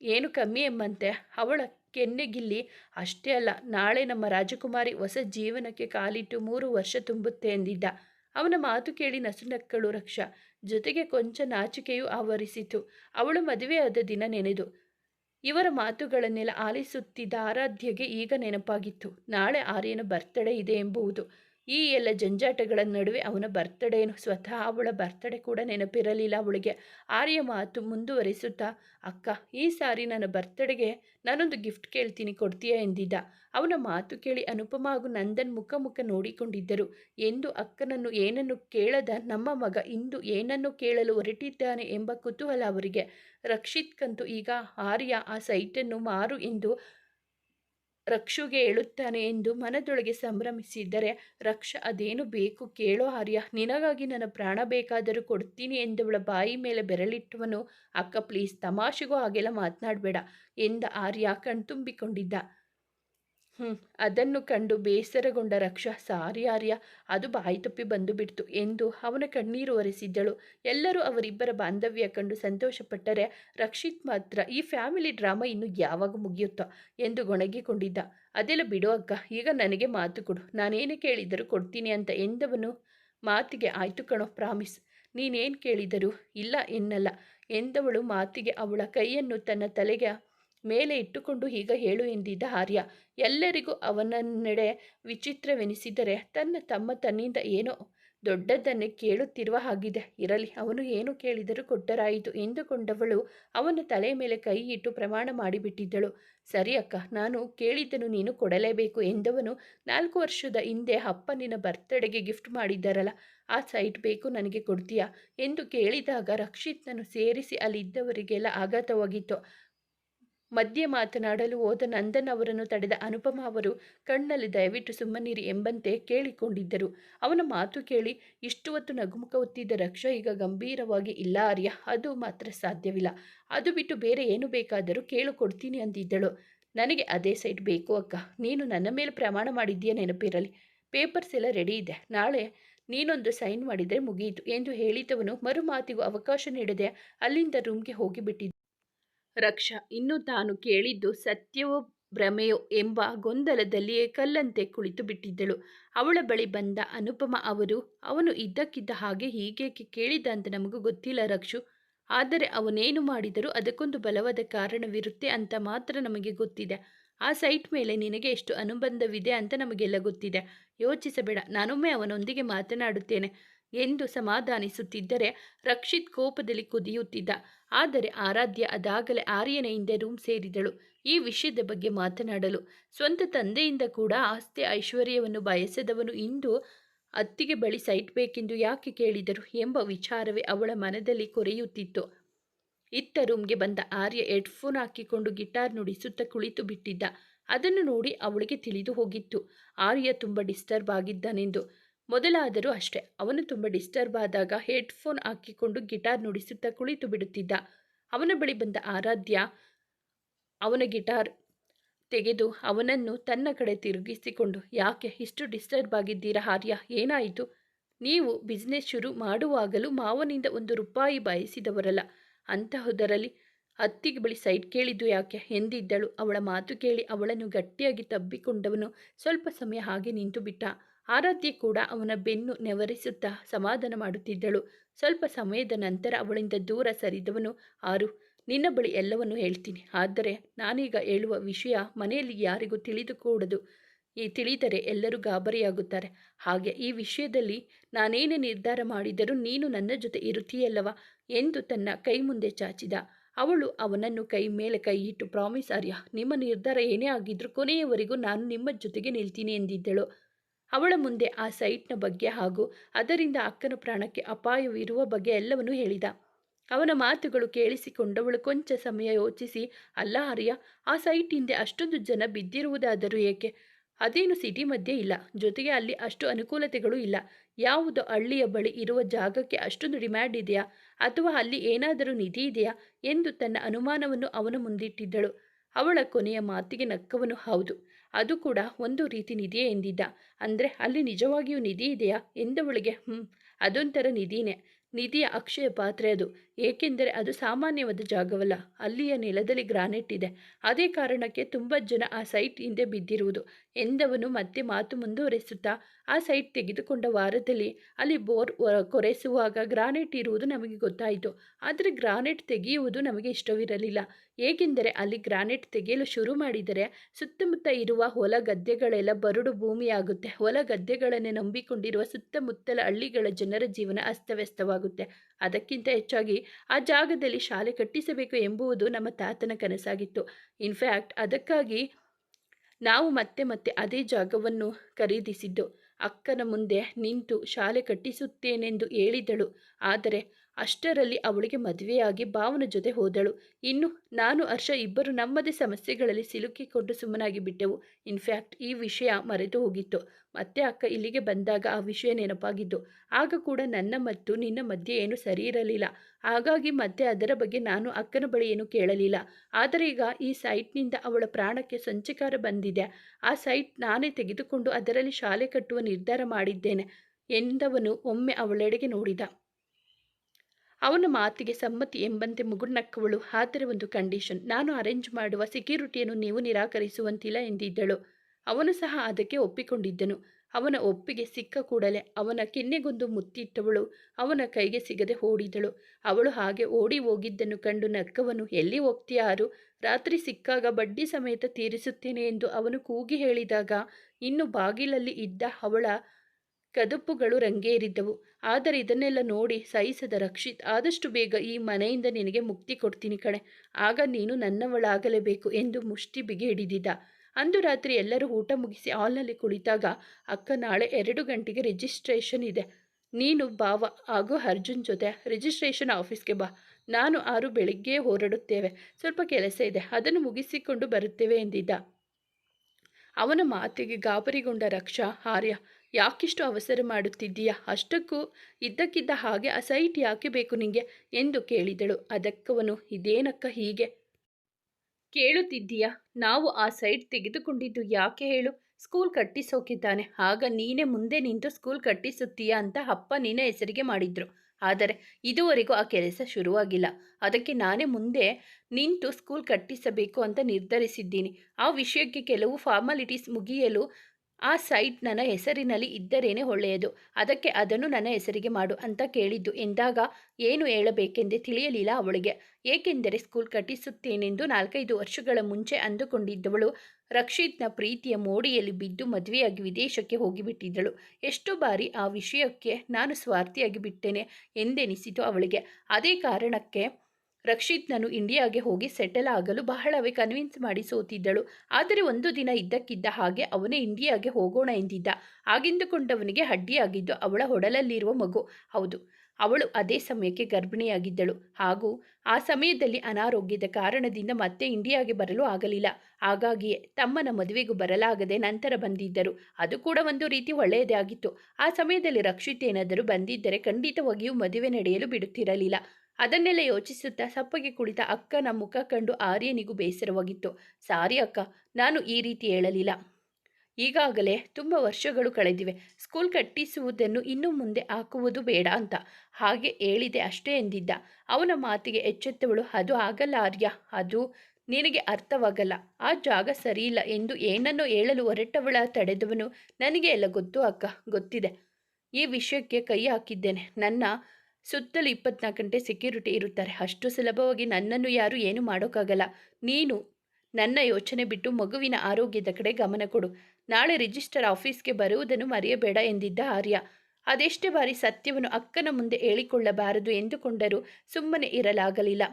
ಏನು ಕಮ್ಮಿ ಎಂಬಂತೆ, ಅವಳ ಕೆನ್ನೆಗಿಲ್ಲಿ ಅಷ್ಟೇ ಅಲ್ಲ, ನಾಳೆ ನಮ್ಮ ರಾಜಕುಮಾರಿ ಹೊಸ ಜೀವನಕ್ಕೆ ಕಾಲಿಟ್ಟು ಮೂರು ವರ್ಷ ತುಂಬುತ್ತೆ ಎಂದಿದ್ದ. ಅವನ ಮಾತು ಕೇಳಿ ನಸುನಕ್ಕಳು ರಕ್ಷ. ಜೊತೆಗೆ ಕೊಂಚ ನಾಚಿಕೆಯೂ ಆವರಿಸಿತು. ಅವಳು ಮದುವೆಯಾದ ದಿನ ನೆನೆದು. ಇವರ ಮಾತುಗಳನ್ನೆಲ್ಲ ಆಲಿಸುತ್ತಿದ್ದ ಆರಾಧ್ಯಗೆ ಈಗ ನೆನಪಾಗಿತ್ತು. ನಾಳೆ ಆರ್ಯನ ಬರ್ತಡೇ ಇದೆ ಎಂಬುವುದು. ಈ ಎಲ್ಲ ಜಂಜಾಟಗಳ ನಡುವೆ ಅವನ ಬರ್ತಡೇನು ಸ್ವತಃ ಅವಳ ಬರ್ತಡೇ ಕೂಡ ನೆನಪಿರಲಿಲ್ಲ ಅವಳಿಗೆ. ಆರ್ಯ ಮಾತು ಮುಂದುವರಿಸುತ್ತಾ, ಅಕ್ಕ, ಈ ಸಾರಿ ನನ್ನ ಬರ್ತಡೆಗೆ ನಾನೊಂದು ಗಿಫ್ಟ್ ಕೇಳ್ತೀನಿ ಕೊಡ್ತೀಯಾ? ಎಂದಿದ್ದ. ಅವನ ಮಾತು ಕೇಳಿ ಅನುಪಮ ಹಾಗೂ ನಂದನ್ ಮುಖ ಮುಖ ನೋಡಿಕೊಂಡಿದ್ದರು. ಎಂದು ಅಕ್ಕನನ್ನು ಏನನ್ನು ಕೇಳದ ನಮ್ಮ ಮಗ ಇಂದು ಏನನ್ನು ಕೇಳಲು ಹೊರಟಿದ್ದಾನೆ ಎಂಬ ಕುತೂಹಲ ಅವರಿಗೆ. ರಕ್ಷಿತ್ ಕಂತು ಈಗ ಆರ್ಯ ಆ ಸೈಟನ್ನು ಮಾರು ಎಂದು ರಕ್ಷುಗೆ ಹೇಳುತ್ತಾನೆ ಎಂದು ಮನದೊಳಗೆ ಸಂಭ್ರಮಿಸಿದ್ದರೆ ರಕ್ಷ ಅದೇನು ಬೇಕು ಕೇಳೋ ಆರ್ಯ. ನಿನಗಾಗಿ ನನ್ನ ಪ್ರಾಣ ಬೇಕಾದರೂ ಕೊಡ್ತೀನಿ ಎಂದವಳ ಬಾಯಿ ಮೇಲೆ ಬೆರಳಿಟ್ಟವನು. ಅಕ್ಕ ಪ್ಲೀಸ್ ತಮಾಷೆಗೂ ಹಾಗೆಲ್ಲ ಮಾತನಾಡಬೇಡ ಎಂದ ಆರ್ಯ ಕಣ್ತುಂಬಿಕೊಂಡಿದ್ದ. ಹ್ಞೂ ಅದನ್ನು ಕಂಡು ಬೇಸರಗೊಂಡ ರಕ್ಷ, ಸಾರಿ ಆರ್ಯ, ಅದು ಬಾಯಿ ತಪ್ಪಿ ಬಂದು ಬಿಡ್ತು ಎಂದು ಅವನ ಕಣ್ಣೀರು ಒರೆಸಿದ್ದಳು. ಎಲ್ಲರೂ ಅವರಿಬ್ಬರ ಬಾಂಧವ್ಯ ಕಂಡು ಸಂತೋಷಪಟ್ಟರೆ ರಕ್ಷಿತ್ ಮಾತ್ರ ಈ ಫ್ಯಾಮಿಲಿ ಡ್ರಾಮಾ ಇನ್ನು ಯಾವಾಗ ಮುಗಿಯುತ್ತೋ ಎಂದು ಗೊಣಗಿಕೊಂಡಿದ್ದ. ಅದೆಲ್ಲ ಬಿಡು ಅಕ್ಕ, ಈಗ ನನಗೆ ಮಾತು ಕೊಡು. ನಾನೇನು ಕೇಳಿದರೂ ಕೊಡ್ತೀನಿ ಅಂತ ಎಂದವನು ಮಾತಿಗೆ, ಆಯ್ತು ಕಣೋ, ಪ್ರಾಮಿಸ್. ನೀನೇನು ಕೇಳಿದರೂ ಇಲ್ಲ ಎನ್ನಲ್ಲ ಎಂದವಳು ಮಾತಿಗೆ ಅವಳ ಕೈಯನ್ನು ತನ್ನ ತಲೆಗೆ ಮೇಲೆ ಇಟ್ಟುಕೊಂಡು ಈಗ ಹೇಳು ಎಂದಿದ್ದ ಆರ್ಯ. ಎಲ್ಲರಿಗೂ ಅವನನ್ನೆಡೆ ವಿಚಿತ್ರವೆನಿಸಿದರೆ ತನ್ನ ತಮ್ಮ ತನ್ನಿಂದ ಏನೋ ದೊಡ್ಡದನ್ನೇ ಕೇಳುತ್ತಿರುವ ಹಾಗಿದೆ. ಇರಲಿ, ಅವನು ಏನು ಕೇಳಿದರೂ ಕೊಟ್ಟರಾಯಿತು ಎಂದುಕೊಂಡವಳು ಅವನ ತಲೆ ಮೇಲೆ ಕೈ ಇಟ್ಟು ಪ್ರಮಾಣ ಮಾಡಿಬಿಟ್ಟಿದ್ದಳು. ಸರಿ ಅಕ್ಕ, ನಾನು ಕೇಳಿದ್ದನ್ನು ನೀನು ಕೊಡಲೇಬೇಕು ಎಂದವನು ನಾಲ್ಕು ವರ್ಷದ ಹಿಂದೆ ಅಪ್ಪ ನಿನ್ನ ಬರ್ತ್ಡೇಗೆ ಗಿಫ್ಟ್ ಮಾಡಿದ್ದಾರಲ್ಲ, ಆ ಸೈಟ್ ಬೇಕು ನನಗೆ ಕೊಡ್ತೀಯಾ? ಎಂದು ಕೇಳಿದಾಗ ರಕ್ಷಿತ್ನನ್ನು ಸೇರಿಸಿ ಅಲ್ಲಿದ್ದವರಿಗೆಲ್ಲ ಆಘಾತವಾಗಿತ್ತು. ಮಧ್ಯೆ ಮಾತನಾಡಲು ಹೋದ ನಂದನ್ ಅವರನ್ನು ತಡೆದ ಅನುಪಮ ಅವರು, ಕಣ್ಣಲ್ಲಿ ದಯವಿಟ್ಟು ಸುಮ್ಮನಿರಿ ಎಂಬಂತೆ ಕೇಳಿಕೊಂಡಿದ್ದರು. ಅವನ ಮಾತು ಕೇಳಿ, ಇಷ್ಟು ಹೊತ್ತು ನಗುಮುಖ ಹೊತ್ತಿದ್ದ ರಕ್ಷ ಈಗ ಗಂಭೀರವಾಗಿ ಇಲ್ಲ ಆರ್ಯ, ಅದು ಮಾತ್ರ ಸಾಧ್ಯವಿಲ್ಲ. ಅದು ಬಿಟ್ಟು ಬೇರೆ ಏನು ಬೇಕಾದರೂ ಕೇಳು ಕೊಡ್ತೀನಿ ಅಂದಿದ್ದಳು. ನನಗೆ ಅದೇ ಸೈಟ್ ಬೇಕು ಅಕ್ಕ. ನೀನು ನನ್ನ ಮೇಲೆ ಪ್ರಮಾಣ ಮಾಡಿದ್ದೀಯ ನೆನಪಿರಲಿ. ಪೇಪರ್ಸ್ ಎಲ್ಲ ರೆಡಿ ಇದೆ. ನಾಳೆ ನೀನೊಂದು ಸೈನ್ ಮಾಡಿದರೆ ಮುಗಿಯಿತು ಎಂದು ಹೇಳಿದವನು ಮರು ಮಾತಿಗೂ ಅವಕಾಶ ನೀಡದೆ ಅಲ್ಲಿಂದ ರೂಮ್ಗೆ ಹೋಗಿಬಿಟ್ಟಿದ್ದ ರಕ್ಷ. ಇನ್ನು ತಾನು ಕೇಳಿದ್ದು ಸತ್ಯವೋ ಭ್ರಮೆಯೋ ಎಂಬ ಗೊಂದಲದಲ್ಲಿಯೇ ಕಲ್ಲಂತೆ ಕುಳಿತು ಬಿಟ್ಟಿದ್ದಳು. ಅವಳ ಬಳಿ ಬಂದ ಅನುಪಮ ಅವರು, ಅವನು ಇದ್ದಕ್ಕಿದ್ದ ಹಾಗೆ ಹೀಗೇಕೆ ಕೇಳಿದ ಅಂತ ನಮಗೂ ಗೊತ್ತಿಲ್ಲ ರಕ್ಷು. ಆದರೆ ಅವನೇನು ಮಾಡಿದರೂ ಅದಕ್ಕೊಂದು ಬಲವಾದ ಕಾರಣವಿರುತ್ತೆ ಅಂತ ಮಾತ್ರ ನಮಗೆ ಗೊತ್ತಿದೆ. ಆ ಸೈಟ್ ಮೇಲೆ ನಿನಗೆ ಎಷ್ಟು ಅನುಬಂಧವಿದೆ ಅಂತ ನಮಗೆಲ್ಲ ಗೊತ್ತಿದೆ. ಯೋಚಿಸಬೇಡ. ನಾನೊಮ್ಮೆ ಅವನೊಂದಿಗೆ ಮಾತನಾಡುತ್ತೇನೆ. ಎಂದು ಸಮಾಧಾನಿಸುತ್ತಿದ್ದರೆ ರಕ್ಷಿತ್ ಕೋಪದಲ್ಲಿ ಕುದಿಯುತ್ತಿದ್ದ. ಆದರೆ ಆರಾಧ್ಯ ಅದಾಗಲೇ ಆರ್ಯನ ಹಿಂದೆ ರೂಮ್ ಸೇರಿದಳು. ಈ ವಿಷಯದ ಬಗ್ಗೆ ಮಾತನಾಡಲು ಸ್ವಂತ ತಂದೆಯಿಂದ ಕೂಡ ಆಸ್ತಿ ಐಶ್ವರ್ಯವನ್ನು ಬಯಸದವನು ಇಂದು ಅತ್ತಿಗೆ ಬಳಿ ಸೈಟ್ ಬೇಕೆಂದು ಯಾಕೆ ಕೇಳಿದರು ಎಂಬ ವಿಚಾರವೇ ಅವಳ ಮನದಲ್ಲಿ ಕೊರೆಯುತ್ತಿತ್ತು. ಇತ್ತ ರೂಮ್ಗೆ ಬಂದ ಆರ್ಯ ಹೆಡ್ಫೋನ್ ಹಾಕಿಕೊಂಡು ಗಿಟಾರ್ ನುಡಿಸುತ್ತಾ ಕುಳಿತು ಬಿಟ್ಟಿದ್ದ. ಅದನ್ನು ನೋಡಿ ಅವಳಿಗೆ ತಿಳಿದು ಹೋಗಿತ್ತು. ಆರ್ಯ ತುಂಬ ಡಿಸ್ಟರ್ಬ್ ಆಗಿದ್ದಾನೆಂದು. ಮೊದಲಾದರೂ ಅಷ್ಟೇ. ಅವನು ತುಂಬ ಡಿಸ್ಟರ್ಬ್ ಆದಾಗ ಹೆಡ್ಫೋನ್ ಹಾಕಿಕೊಂಡು ಗಿಟಾರ್ ನುಡಿಸುತ್ತಾ ಕುಳಿತು ಬಿಡುತ್ತಿದ್ದ. ಅವನ ಬಳಿ ಬಂದ ಆರಾಧ್ಯ ಅವನ ಗಿಟಾರ್ ತೆಗೆದು ಅವನನ್ನು ತನ್ನ ಕಡೆ ತಿರುಗಿಸಿಕೊಂಡು, ಯಾಕೆ ಇಷ್ಟು ಡಿಸ್ಟರ್ಬ್ ಆಗಿದ್ದೀರಾ ಆರ್ಯ? ಏನಾಯಿತು? ನೀವು ಬಿಸ್ನೆಸ್ ಶುರು ಮಾಡುವಾಗಲೂ ಮಾವನಿಂದ ಒಂದು ರೂಪಾಯಿ ಬಯಸಿದವರಲ್ಲ. ಅಂತಹುದರಲ್ಲಿ ಅತ್ತಿಗೆ ಬಳಿ ಸೈಟ್ ಕೇಳಿದ್ದು ಯಾಕೆ? ಎಂದಿದ್ದಳು. ಅವಳ ಮಾತು ಕೇಳಿ ಅವಳನ್ನು ಗಟ್ಟಿಯಾಗಿ ತಬ್ಬಿಕೊಂಡವನು ಸ್ವಲ್ಪ ಸಮಯ ಹಾಗೆ ನಿಂತು ಬಿಟ್ಟ ಆರಾಧ್ಯ ಕೂಡ ಅವನ ಬೆನ್ನು ನೆವರಿಸುತ್ತಾ ಸಮಾಧಾನ ಮಾಡುತ್ತಿದ್ದಳು. ಸ್ವಲ್ಪ ಸಮಯದ ನಂತರ ಅವಳಿಂದ ದೂರ ಸರಿದವನು ಆರು ನಿನ್ನ ಬಳಿ ಎಲ್ಲವನ್ನೂ ಹೇಳ್ತೀನಿ. ಆದರೆ ನಾನೀಗ ಹೇಳುವ ವಿಷಯ ಮನೆಯಲ್ಲಿ ಯಾರಿಗೂ ತಿಳಿದುಕೂಡದು. ಈ ತಿಳಿದರೆ ಎಲ್ಲರೂ ಗಾಬರಿಯಾಗುತ್ತಾರೆ. ಹಾಗೆ ಈ ವಿಷಯದಲ್ಲಿ ನಾನೇನೇ ನಿರ್ಧಾರ ಮಾಡಿದರೂ ನೀನು ನನ್ನ ಜೊತೆ ಇರುತ್ತೀಯಲ್ಲವ ಎಂದು ತನ್ನ ಕೈ ಮುಂದೆ ಚಾಚಿದ. ಅವಳು ಅವನನ್ನು ಕೈ ಮೇಲೆ ಕೈ ಇಟ್ಟು, ಪ್ರಾಮಿಸ್ ಆರ್ಯ, ನಿಮ್ಮ ನಿರ್ಧಾರ ಏನೇ ಆಗಿದ್ರೂ ಕೊನೆಯವರೆಗೂ ನಾನು ನಿಮ್ಮ ಜೊತೆಗೆ ನಿಲ್ತೀನಿ ಎಂದಿದ್ದಳು. ಅವಳ ಮುಂದೆ ಆ ಸೈಟ್ನ ಬಗ್ಗೆ ಹಾಗೂ ಅದರಿಂದ ಅಕ್ಕನ ಪ್ರಾಣಕ್ಕೆ ಅಪಾಯವಿರುವ ಬಗ್ಗೆ ಎಲ್ಲವನ್ನೂ ಹೇಳಿದ. ಅವನ ಮಾತುಗಳು ಕೇಳಿಸಿಕೊಂಡವಳು ಕೊಂಚ ಸಮಯ ಯೋಚಿಸಿ, ಅಲ್ಲ ಆರ್ಯ, ಆ ಸೈಟ್ ಹಿಂದೆ ಅಷ್ಟೊಂದು ಜನ ಬಿದ್ದಿರುವುದಾದರೂ ಏಕೆ? ಅದೇನು ಸಿಟಿ ಮಧ್ಯೆ ಇಲ್ಲ. ಜೊತೆಗೆ ಅಲ್ಲಿ ಅಷ್ಟು ಅನುಕೂಲತೆಗಳು ಇಲ್ಲ. ಯಾವುದು ಹಳ್ಳಿಯ ಬಳಿ ಇರುವ ಜಾಗಕ್ಕೆ ಅಷ್ಟೊಂದು ಡಿಮ್ಯಾಂಡ್ ಇದೆಯಾ? ಅಥವಾ ಅಲ್ಲಿ ಏನಾದರೂ ನಿಧಿ ಇದೆಯಾ? ಎಂದು ತನ್ನ ಅನುಮಾನವನ್ನು ಅವನ ಮುಂದಿಟ್ಟಿದ್ದಳು. ಅವಳ ಕೊನೆಯ ಮಾತಿಗೆ ನಕ್ಕವನು ಹೌದು. ಅದು ಕೂಡ ಒಂದು ರೀತಿ ನಿಧಿಯೇ ಎಂದಿದ್ದ. ಅಂದರೆ ಅಲ್ಲಿ ನಿಜವಾಗಿಯೂ ನಿಧಿ ಇದೆಯಾ? ಎಂದವಳಿಗೆ ಹ್ಞೂ ಅದೊಂಥರ ನಿಧಿನೇ. ನಿಧಿಯ ಅಕ್ಷಯ ಪಾತ್ರೆ ಅದು. ಏಕೆಂದರೆ ಅದು ಸಾಮಾನ್ಯವಾದ ಜಾಗವಲ್ಲ. ಅಲ್ಲಿಯ ನೆಲದಲ್ಲಿ ಗ್ರಾನೈಟ್ ಇದೆ. ಅದೇ ಕಾರಣಕ್ಕೆ ತುಂಬ ಜನ ಆ ಸೈಟ್ ಹಿಂದೆ ಬಿದ್ದಿರುವುದು. ಎಂದವನು ಮತ್ತೆ ಮಾತು ಮುಂದುವರೆಸುತ್ತಾ ಆ ಸೈಟ್ ತೆಗೆದುಕೊಂಡ ವಾರದಲ್ಲಿ ಅಲ್ಲಿ ಬೋರ್ ಕೊರೆಸುವಾಗ ಗ್ರಾನೈಟ್ ಇರುವುದು ನಮಗೆ ಗೊತ್ತಾಯಿತು. ಆದರೆ ಗ್ರಾನೈಟ್ ತೆಗೆಯುವುದು ನಮಗೆ ಇಷ್ಟವಿರಲಿಲ್ಲ. ಏಕೆಂದರೆ ಅಲ್ಲಿ ಗ್ರಾನೈಟ್ ತೆಗೆಯಲು ಶುರು ಮಾಡಿದರೆ ಸುತ್ತಮುತ್ತ ಇರುವ ಹೊಲ ಗದ್ದೆಗಳೆಲ್ಲ ಬರಡು ಭೂಮಿಯಾಗುತ್ತೆ. ಹೊಲ ಗದ್ದೆಗಳನ್ನು ನಂಬಿಕೊಂಡಿರುವ ಸುತ್ತಮುತ್ತಲ ಹಳ್ಳಿಗಳ ಜನರ ಜೀವನ ಅಸ್ತವ್ಯಸ್ತವಾಗುತ್ತೆ. ಅದಕ್ಕಿಂತ ಹೆಚ್ಚಾಗಿ ಆ ಜಾಗದಲ್ಲಿ ಶಾಲೆ ಕಟ್ಟಿಸಬೇಕು ಎಂಬುದು ನಮ್ಮ ತಾತನ ಕನಸಾಗಿತ್ತು. ಇನ್ಫ್ಯಾಕ್ಟ್ ಅದಕ್ಕಾಗಿ ನಾವು ಮತ್ತೆ ಮತ್ತೆ ಅದೇ ಜಾಗವನ್ನು ಖರೀದಿಸಿದ್ದು. ಅಕ್ಕನ ಮುಂದೆ ನಿಂತು ಶಾಲೆ ಕಟ್ಟಿಸುತ್ತೇನೆಂದು ಹೇಳಿದಳು. ಆದರೆ ಅಷ್ಟರಲ್ಲಿ ಅವಳಿಗೆ ಮದುವೆಯಾಗಿ ಭಾವನ ಜೊತೆ ಹೋದಳು. ಇನ್ನು ನಾನು ಹರ್ಷ ಇಬ್ಬರು ನಮ್ಮದೇ ಸಮಸ್ಯೆಗಳಲ್ಲಿ ಸಿಲುಕಿಕೊಂಡು ಸುಮ್ಮನಾಗಿ ಬಿಟ್ಟೆವು. ಇನ್ಫ್ಯಾಕ್ಟ್ ಈ ವಿಷಯ ಮರೆತು ಹೋಗಿತ್ತು. ಮತ್ತೆ ಅಕ್ಕ ಇಲ್ಲಿಗೆ ಬಂದಾಗ ಆ ವಿಷಯ ನೆನಪಾಗಿದ್ದು. ಆಗ ಕೂಡ ನನ್ನ ಮತ್ತು ನಿನ್ನ ಮಧ್ಯೆ ಏನು ಸರಿ ಇರಲಿಲ್ಲ. ಹಾಗಾಗಿ ಮತ್ತೆ ಅದರ ಬಗ್ಗೆ ನಾನು ಅಕ್ಕನ ಬಳಿ ಏನು ಕೇಳಲಿಲ್ಲ. ಆದರೆ ಈಗ ಈ ಸೈಟ್ನಿಂದ ಅವಳ ಪ್ರಾಣಕ್ಕೆ ಸಂಚಕಾರ ಬಂದಿದೆ. ಆ ಸೈಟ್ ನಾನೇ ತೆಗೆದುಕೊಂಡು ಅದರಲ್ಲಿ ಶಾಲೆ ಕಟ್ಟುವ ನಿರ್ಧಾರ ಮಾಡಿದ್ದೇನೆ ಎಂದವನು ಒಮ್ಮೆ ಅವಳೆಡೆಗೆ ನೋಡಿದ. ಅವನ ಮಾತಿಗೆ ಸಮ್ಮತಿ ಎಂಬಂತೆ ಮುಗುಣ್ಣಕ್ಕವಳು ಆದರೆ ಒಂದು ಕಂಡೀಷನ್. ನಾನು ಅರೇಂಜ್ ಮಾಡುವ ಸೆಕ್ಯೂರಿಟಿಯನ್ನು ನೀವು ನಿರಾಕರಿಸುವಂತಿಲ್ಲ ಎಂದಿದ್ದಳು. ಅವನು ಸಹ ಅದಕ್ಕೆ ಒಪ್ಪಿಕೊಂಡಿದ್ದನು. ಅವನ ಒಪ್ಪಿಗೆ ಸಿಕ್ಕ ಕೂಡಲೇ ಅವನ ಕೆನ್ನೆಗೊಂದು ಮುತ್ತಿಟ್ಟವಳು. ಅವನ ಕೈಗೆ ಸಿಗದೆ ಓಡಿದಳು. ಅವಳು ಹಾಗೆ ಓಡಿ ಹೋಗಿದ್ದನ್ನು ಕಂಡು ನಕ್ಕವನು, ಎಲ್ಲಿ ಹೋಗ್ತೀಯಾರು ರಾತ್ರಿ ಸಿಕ್ಕಾಗ ಬಡ್ಡಿ ಸಮೇತ ತೀರಿಸುತ್ತೇನೆ ಎಂದು ಅವನು ಕೂಗಿ ಹೇಳಿದಾಗ, ಇನ್ನು ಬಾಗಿಲಲ್ಲಿ ಇದ್ದ ಅವಳ ಕದುಪುಗಳು ರಂಗೇರಿದ್ದವು. ಆದರೆ ಇದನ್ನೆಲ್ಲ ನೋಡಿ ಸಹಿಸದ ರಕ್ಷಿತ್, ಆದಷ್ಟು ಬೇಗ ಈ ಮನೆಯಿಂದ ನಿನಗೆ ಮುಕ್ತಿ ಕೊಡ್ತೀನಿ ಕಣೆ. ಆಗ ನೀನು ನನ್ನವಳಾಗಲೇಬೇಕು ಎಂದು ಮುಷ್ಟಿ ಬಿಗಿ ಹಿಡಿದಿದ್ದ. ಅಂದು ರಾತ್ರಿ ಎಲ್ಲರೂ ಊಟ ಮುಗಿಸಿ ಹಾಲ್ನಲ್ಲಿ ಕುಳಿತಾಗ ಅಕ್ಕ ನಾಳೆ ಎರಡು ಗಂಟೆಗೆ ರಿಜಿಸ್ಟ್ರೇಷನ್ ಇದೆ. ನೀನು ಬಾವ ಹಾಗೂ ಅರ್ಜುನ್ ಜೊತೆ ರಿಜಿಸ್ಟ್ರೇಷನ್ ಆಫೀಸ್ಗೆ ಬಾ. ನಾನು ಆರು ಬೆಳಿಗ್ಗೆ ಹೊರಡುತ್ತೇವೆ. ಸ್ವಲ್ಪ ಕೆಲಸ ಇದೆ. ಅದನ್ನು ಮುಗಿಸಿಕೊಂಡು ಬರುತ್ತೇವೆ ಎಂದಿದ್ದ. ಅವನ ಮಾತಿಗೆ ಗಾಬರಿಗೊಂಡ ರಕ್ಷಾ, ಆರ್ಯ ಯಾಕಿಷ್ಟು ಅವಸರ ಮಾಡುತ್ತಿದ್ದೀಯಾ? ಅಷ್ಟಕ್ಕೂ ಇದ್ದಕ್ಕಿದ್ದ ಹಾಗೆ ಆ ಸೈಟ್ ಯಾಕೆ ಬೇಕು ನಿಂಗೆ? ಎಂದು ಕೇಳಿದಳು. ಅದಕ್ಕವನು ಇದೇನಕ್ಕ ಹೀಗೆ? ಕೇಳುತ್ತಿದ್ದೀಯಾ? ನಾವು ಆ ಸೈಟ್ ತೆಗೆದುಕೊಂಡಿದ್ದು ಯಾಕೆ ಹೇಳು? ಸ್ಕೂಲ್ ಕಟ್ಟಿಸೋಕಿದ್ದಾನೆ. ಆಗ ನೀನೇ ಮುಂದೆ ನಿಂತು ಸ್ಕೂಲ್ ಕಟ್ಟಿಸುತ್ತೀಯಾ ಅಂತ ಅಪ್ಪ ನಿನ್ನ ಹೆಸರಿಗೆ ಮಾಡಿದ್ರು. ಆದರೆ ಇದುವರೆಗೂ ಆ ಕೆಲಸ ಶುರುವಾಗಿಲ್ಲ. ಅದಕ್ಕೆ ನಾನೇ ಮುಂದೆ ನಿಂತು ಸ್ಕೂಲ್ ಕಟ್ಟಿಸಬೇಕು ಅಂತ ನಿರ್ಧರಿಸಿದ್ದೀನಿ. ಆ ವಿಷಯಕ್ಕೆ ಕೆಲವು ಫಾರ್ಮಾಲಿಟೀಸ್ ಮುಗಿಯಲು ಆ ಸೈಟ್ ನನ್ನ ಹೆಸರಿನಲ್ಲಿ ಇದ್ದರೇನೆ ಒಳ್ಳೆಯದು. ಅದಕ್ಕೆ ಅದನ್ನು ನನ್ನ ಹೆಸರಿಗೆ ಮಾಡು ಅಂತ ಕೇಳಿದ್ದು. ಎಂದಾಗ ಏನು ಹೇಳಬೇಕೆಂದೇ ತಿಳಿಯಲಿಲ್ಲ ಅವಳಿಗೆ. ಏಕೆಂದರೆ ಸ್ಕೂಲ್ ಕಟ್ಟಿಸುತ್ತೇನೆಂದು ನಾಲ್ಕೈದು ವರ್ಷಗಳ ಮುಂಚೆ ಅಂದುಕೊಂಡಿದ್ದವಳು ರಕ್ಷಿತ್ನ ಪ್ರೀತಿಯ ಮೋಡಿಯಲ್ಲಿ ಬಿದ್ದು ಮದುವೆಯಾಗಿ ವಿದೇಶಕ್ಕೆ ಹೋಗಿಬಿಟ್ಟಿದ್ದಳು. ಎಷ್ಟು ಬಾರಿ ಆ ವಿಷಯಕ್ಕೆ ನಾನು ಸ್ವಾರ್ಥಿಯಾಗಿ ಬಿಟ್ಟೇನೆ ಎಂದೆನಿಸಿತು ಅವಳಿಗೆ. ಅದೇ ಕಾರಣಕ್ಕೆ ರಕ್ಷಿತ್ನನ್ನು ಇಂಡಿಯಾಗೆ ಹೋಗಿ ಸೆಟಲ್ ಆಗಲು ಬಹಳವೇ ಕನ್ವಿನ್ಸ್ ಮಾಡಿ ಸೋತಿದ್ದಳು. ಆದರೆ ಒಂದು ದಿನ ಇದ್ದಕ್ಕಿದ್ದ ಹಾಗೆ ಅವನೇ ಇಂಡಿಯಾಗೆ ಹೋಗೋಣ ಎಂದಿದ್ದ. ಆಗಿಂದುಕೊಂಡವನಿಗೆ ಹಡ್ಡಿಯಾಗಿದ್ದು ಅವಳ ಹೊಡಲಲ್ಲಿರುವ ಮಗು. ಹೌದು, ಅವಳು ಅದೇ ಸಮಯಕ್ಕೆ ಗರ್ಭಿಣಿಯಾಗಿದ್ದಳು. ಹಾಗೂ ಆ ಸಮಯದಲ್ಲಿ ಅನಾರೋಗ್ಯದ ಕಾರಣದಿಂದ ಮತ್ತೆ ಇಂಡಿಯಾಗೆ ಬರಲು ಆಗಲಿಲ್ಲ. ಹಾಗಾಗಿಯೇ ತಮ್ಮನ ಮದುವೆಗೂ ಬರಲಾಗದೆ ನಂತರ ಬಂದಿದ್ದರು. ಅದು ಕೂಡ ಒಂದು ರೀತಿ ಒಳ್ಳೆಯದೇ ಆಗಿತ್ತು. ಆ ಸಮಯದಲ್ಲಿ ರಕ್ಷಿತ್ ಏನಾದರೂ ಬಂದಿದ್ದರೆ ಖಂಡಿತವಾಗಿಯೂ ಮದುವೆ ನಡೆಯಲು ಬಿಡುತ್ತಿರಲಿಲ್ಲ. ಅದನ್ನೆಲ್ಲ ಯೋಚಿಸುತ್ತಾ ಸಪ್ಪಗೆ ಕುಳಿತ ಅಕ್ಕನ ಮುಖ ಕಂಡು ಆರ್ಯನಿಗೂ ಬೇಸರವಾಗಿತ್ತು. ಸಾರಿ ಅಕ್ಕ, ನಾನು ಈ ರೀತಿ ಹೇಳಲಿಲ್ಲ. ಈಗಾಗಲೇ ತುಂಬ ವರ್ಷಗಳು ಕಳೆದಿವೆ. ಸ್ಕೂಲ್ ಕಟ್ಟಿಸುವುದನ್ನು ಇನ್ನು ಮುಂದೆ ಹಾಕುವುದು ಬೇಡ ಅಂತ. ಹಾಗೆ ಹೇಳಿದೆ ಅಷ್ಟೇ ಎಂದಿದ್ದ. ಅವನ ಮಾತಿಗೆ ಎಚ್ಚೆತ್ತವಳು, ಅದು ಆಗಲ್ಲ ಆರ್ಯ. ಅದು ನಿನಗೆ ಅರ್ಥವಾಗಲ್ಲ. ಆ ಜಾಗ ಸರಿಯಿಲ್ಲ ಎಂದು ಏನನ್ನೋ ಹೇಳಲು ಹೊರಟವಳ ತಡೆದವನು ನನಗೆ ಎಲ್ಲ ಗೊತ್ತು ಅಕ್ಕ, ಗೊತ್ತಿದೆ. ಈ ವಿಷಯಕ್ಕೆ ಕೈ ಹಾಕಿದ್ದೇನೆ. ನನ್ನ ಸುತ್ತಲೂ ಇಪ್ಪತ್ನಾಲ್ಕು ಗಂಟೆ ಸೆಕ್ಯೂರಿಟಿ ಇರುತ್ತಾರೆ. ಅಷ್ಟು ಸುಲಭವಾಗಿ ನನ್ನನ್ನು ಯಾರು ಏನು ಮಾಡೋಕ್ಕಾಗಲ್ಲ. ನೀನು ನನ್ನ ಯೋಚನೆ ಬಿಟ್ಟು ಮಗುವಿನ ಆರೋಗ್ಯದ ಕಡೆ ಗಮನ ಕೊಡು. ನಾಳೆ ರಿಜಿಸ್ಟರ್ ಆಫೀಸ್ಗೆ ಬರುವುದನ್ನು ಮರೆಯಬೇಡ ಎಂದಿದ್ದ ಆರ್ಯ. ಅದೆಷ್ಟೇ ಬಾರಿ ಸತ್ಯವನ್ನು ಅಕ್ಕನ ಮುಂದೆ ಹೇಳಿಕೊಳ್ಳಬಾರದು ಎಂದುಕೊಂಡರೂ ಸುಮ್ಮನೆ ಇರಲಾಗಲಿಲ್ಲ.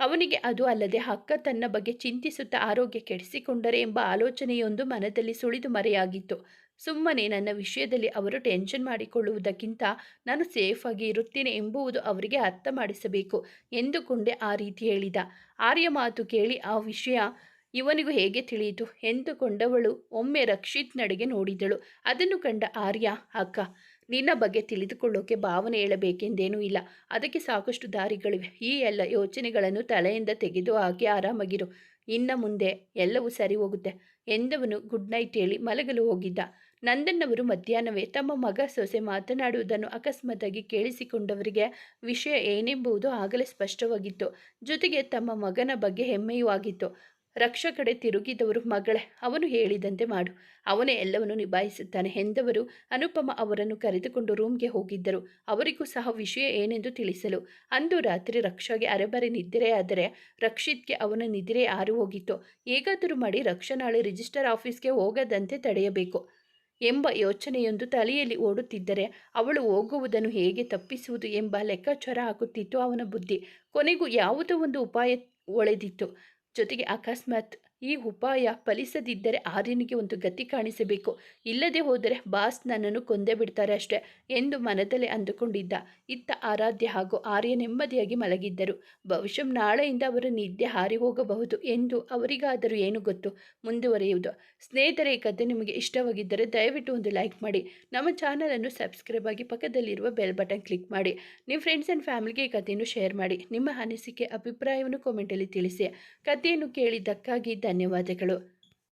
ಅವನಿಗೆ ಅದು ಅಲ್ಲದೆ ಅಕ್ಕ ತನ್ನ ಬಗ್ಗೆ ಚಿಂತಿಸುತ್ತಾ ಆರೋಗ್ಯ ಕೆಡಿಸಿಕೊಂಡರೆ ಎಂಬ ಆಲೋಚನೆಯೊಂದು ಮನದಲ್ಲಿ ಸುಳಿದು ಮರೆಯಾಗಿತ್ತು. ಸುಮ್ಮನೆ ನನ್ನ ವಿಷಯದಲ್ಲಿ ಅವರು ಟೆನ್ಷನ್ ಮಾಡಿಕೊಳ್ಳುವುದಕ್ಕಿಂತ ನಾನು ಸೇಫಾಗಿ ಇರುತ್ತೇನೆ ಎಂಬುವುದು ಅವರಿಗೆ ಅರ್ಥ ಮಾಡಿಸಬೇಕು ಎಂದುಕೊಂಡೆ ಆ ರೀತಿ ಹೇಳಿದ. ಆರ್ಯ ಮಾತು ಕೇಳಿ ಆ ವಿಷಯ ಇವನಿಗೂ ಹೇಗೆ ತಿಳಿಯಿತು ಎಂದುಕೊಂಡವಳು ಒಮ್ಮೆ ರಕ್ಷಿತ್ ನಡೆಗೆ ನೋಡಿದಳು. ಅದನ್ನು ಕಂಡ ಆರ್ಯ, ಅಕ್ಕ, ನಿನ್ನ ಬಗ್ಗೆ ತಿಳಿದುಕೊಳ್ಳೋಕೆ ಭಾವನೆ ಹೇಳಬೇಕೆಂದೇನೂ ಇಲ್ಲ. ಅದಕ್ಕೆ ಸಾಕಷ್ಟು ದಾರಿಗಳಿವೆ. ಈ ಎಲ್ಲ ಯೋಚನೆಗಳನ್ನು ತಲೆಯಿಂದ ತೆಗೆದು ಹಾಕಿ ಆರಾಮಾಗಿರು. ಇನ್ನು ಮುಂದೆ ಎಲ್ಲವೂ ಸರಿ ಹೋಗುತ್ತೆ ಎಂದವನು ಗುಡ್ ನೈಟ್ ಹೇಳಿ ಮಲಗಲು ಹೋಗಿದ್ದ. ನಂದನ್ನವರು ಮಧ್ಯಾಹ್ನವೇ ತಮ್ಮ ಮಗ ಸೊಸೆ ಮಾತನಾಡುವುದನ್ನು ಅಕಸ್ಮಾತಾಗಿ ಕೇಳಿಸಿಕೊಂಡವರಿಗೆ ವಿಷಯ ಏನೆಂಬುದು ಆಗಲೇ ಸ್ಪಷ್ಟವಾಗಿತ್ತು. ಜೊತೆಗೆ ತಮ್ಮ ಮಗನ ಬಗ್ಗೆ ಹೆಮ್ಮೆಯೂ ಆಗಿತ್ತು. ರಕ್ಷಕಡೆ ತಿರುಗಿದವರು ಮಗಳೇ, ಅವನು ಹೇಳಿದಂತೆ ಮಾಡು. ಅವನೇ ಎಲ್ಲವನ್ನು ನಿಭಾಯಿಸುತ್ತಾನೆ ಎಂದವರು ಅನುಪಮ ಅವರನ್ನು ಕರೆದುಕೊಂಡು ರೂಮ್ಗೆ ಹೋಗಿದ್ದರು. ಅವರಿಗೂ ಸಹ ವಿಷಯ ಏನೆಂದು ತಿಳಿಸಲು. ಅಂದು ರಾತ್ರಿ ರಕ್ಷಾಗೆ ಅರೆಬರೆ ನಿದ್ರೆಯಾದರೆ ರಕ್ಷಿತ್ಗೆ ಅವನ ನಿದ್ರೆ ಆರು ಹೋಗಿತ್ತು. ಹೇಗಾದರೂ ಮಾಡಿ ರಕ್ಷ ನಾಳೆ ರಿಜಿಸ್ಟರ್ ಆಫೀಸ್ಗೆ ಹೋಗದಂತೆ ತಡೆಯಬೇಕು. ಎಂಬ ಯೋಚನೆಯೊಂದು ತಲೆಯಲ್ಲಿ ಓಡುತ್ತಿದ್ದರೆ ಅವಳು ಹೋಗುವುದನ್ನು ಹೇಗೆ ತಪ್ಪಿಸುವುದು ಎಂಬ ಲೆಕ್ಕಾಚಾರ ಹಾಕುತ್ತಿತ್ತು ಅವನ ಬುದ್ಧಿ. ಕೊನೆಗೂ ಯಾವುದೋ ಒಂದು ಉಪಾಯ ಒಳೆದಿತ್ತು. ಜೊತೆಗೆ ಅಕಸ್ಮಾತ್ ಈ ಉಪಾಯ ಫಲಿಸದಿದ್ದರೆ ಆರ್ಯನಿಗೆ ಒಂದು ಗತಿ ಕಾಣಿಸಬೇಕು. ಇಲ್ಲದೆ ಹೋದರೆ ಬಾಸ್ ನನ್ನನ್ನು ಕೊಂದೇ ಬಿಡ್ತಾರೆ ಅಷ್ಟೇ ಎಂದು ಮನದಲ್ಲೇ ಅಂದುಕೊಂಡಿದ್ದ. ಇತ್ತ ಆರಾಧ್ಯ ಹಾಗೂ ಆರ್ಯ ನೆಮ್ಮದಿಯಾಗಿ ಮಲಗಿದ್ದರು. ಬಹುಶಃ ನಾಳೆಯಿಂದ ಅವರು ನಿದ್ದೆ ಹಾರಿ ಹೋಗಬಹುದು ಎಂದು ಅವರಿಗಾದರೂ ಏನು ಗೊತ್ತು? ಮುಂದುವರಿಯುವುದು. ಸ್ನೇಹಿತರೆ, ಈ ಕಥೆ ನಿಮಗೆ ಇಷ್ಟವಾಗಿದ್ದರೆ ದಯವಿಟ್ಟು ಒಂದು ಲೈಕ್ ಮಾಡಿ. ನಮ್ಮ ಚಾನಲನ್ನು ಸಬ್ಸ್ಕ್ರೈಬ್ ಆಗಿ ಪಕ್ಕದಲ್ಲಿರುವ ಬೆಲ್ ಬಟನ್ ಕ್ಲಿಕ್ ಮಾಡಿ. ನಿಮ್ಮ ಫ್ರೆಂಡ್ಸ್ ಆ್ಯಂಡ್ ಫ್ಯಾಮಿಲಿಗೆ ಈ ಕಥೆಯನ್ನು ಶೇರ್ ಮಾಡಿ. ನಿಮ್ಮ ಅನಿಸಿಕೆ, ಅಭಿಪ್ರಾಯವನ್ನು ಕಾಮೆಂಟಲ್ಲಿ ತಿಳಿಸಿ. ಕಥೆಯನ್ನು ಕೇಳಿದ್ದಕ್ಕಾಗಿ ಧನ್ಯವಾದಗಳು.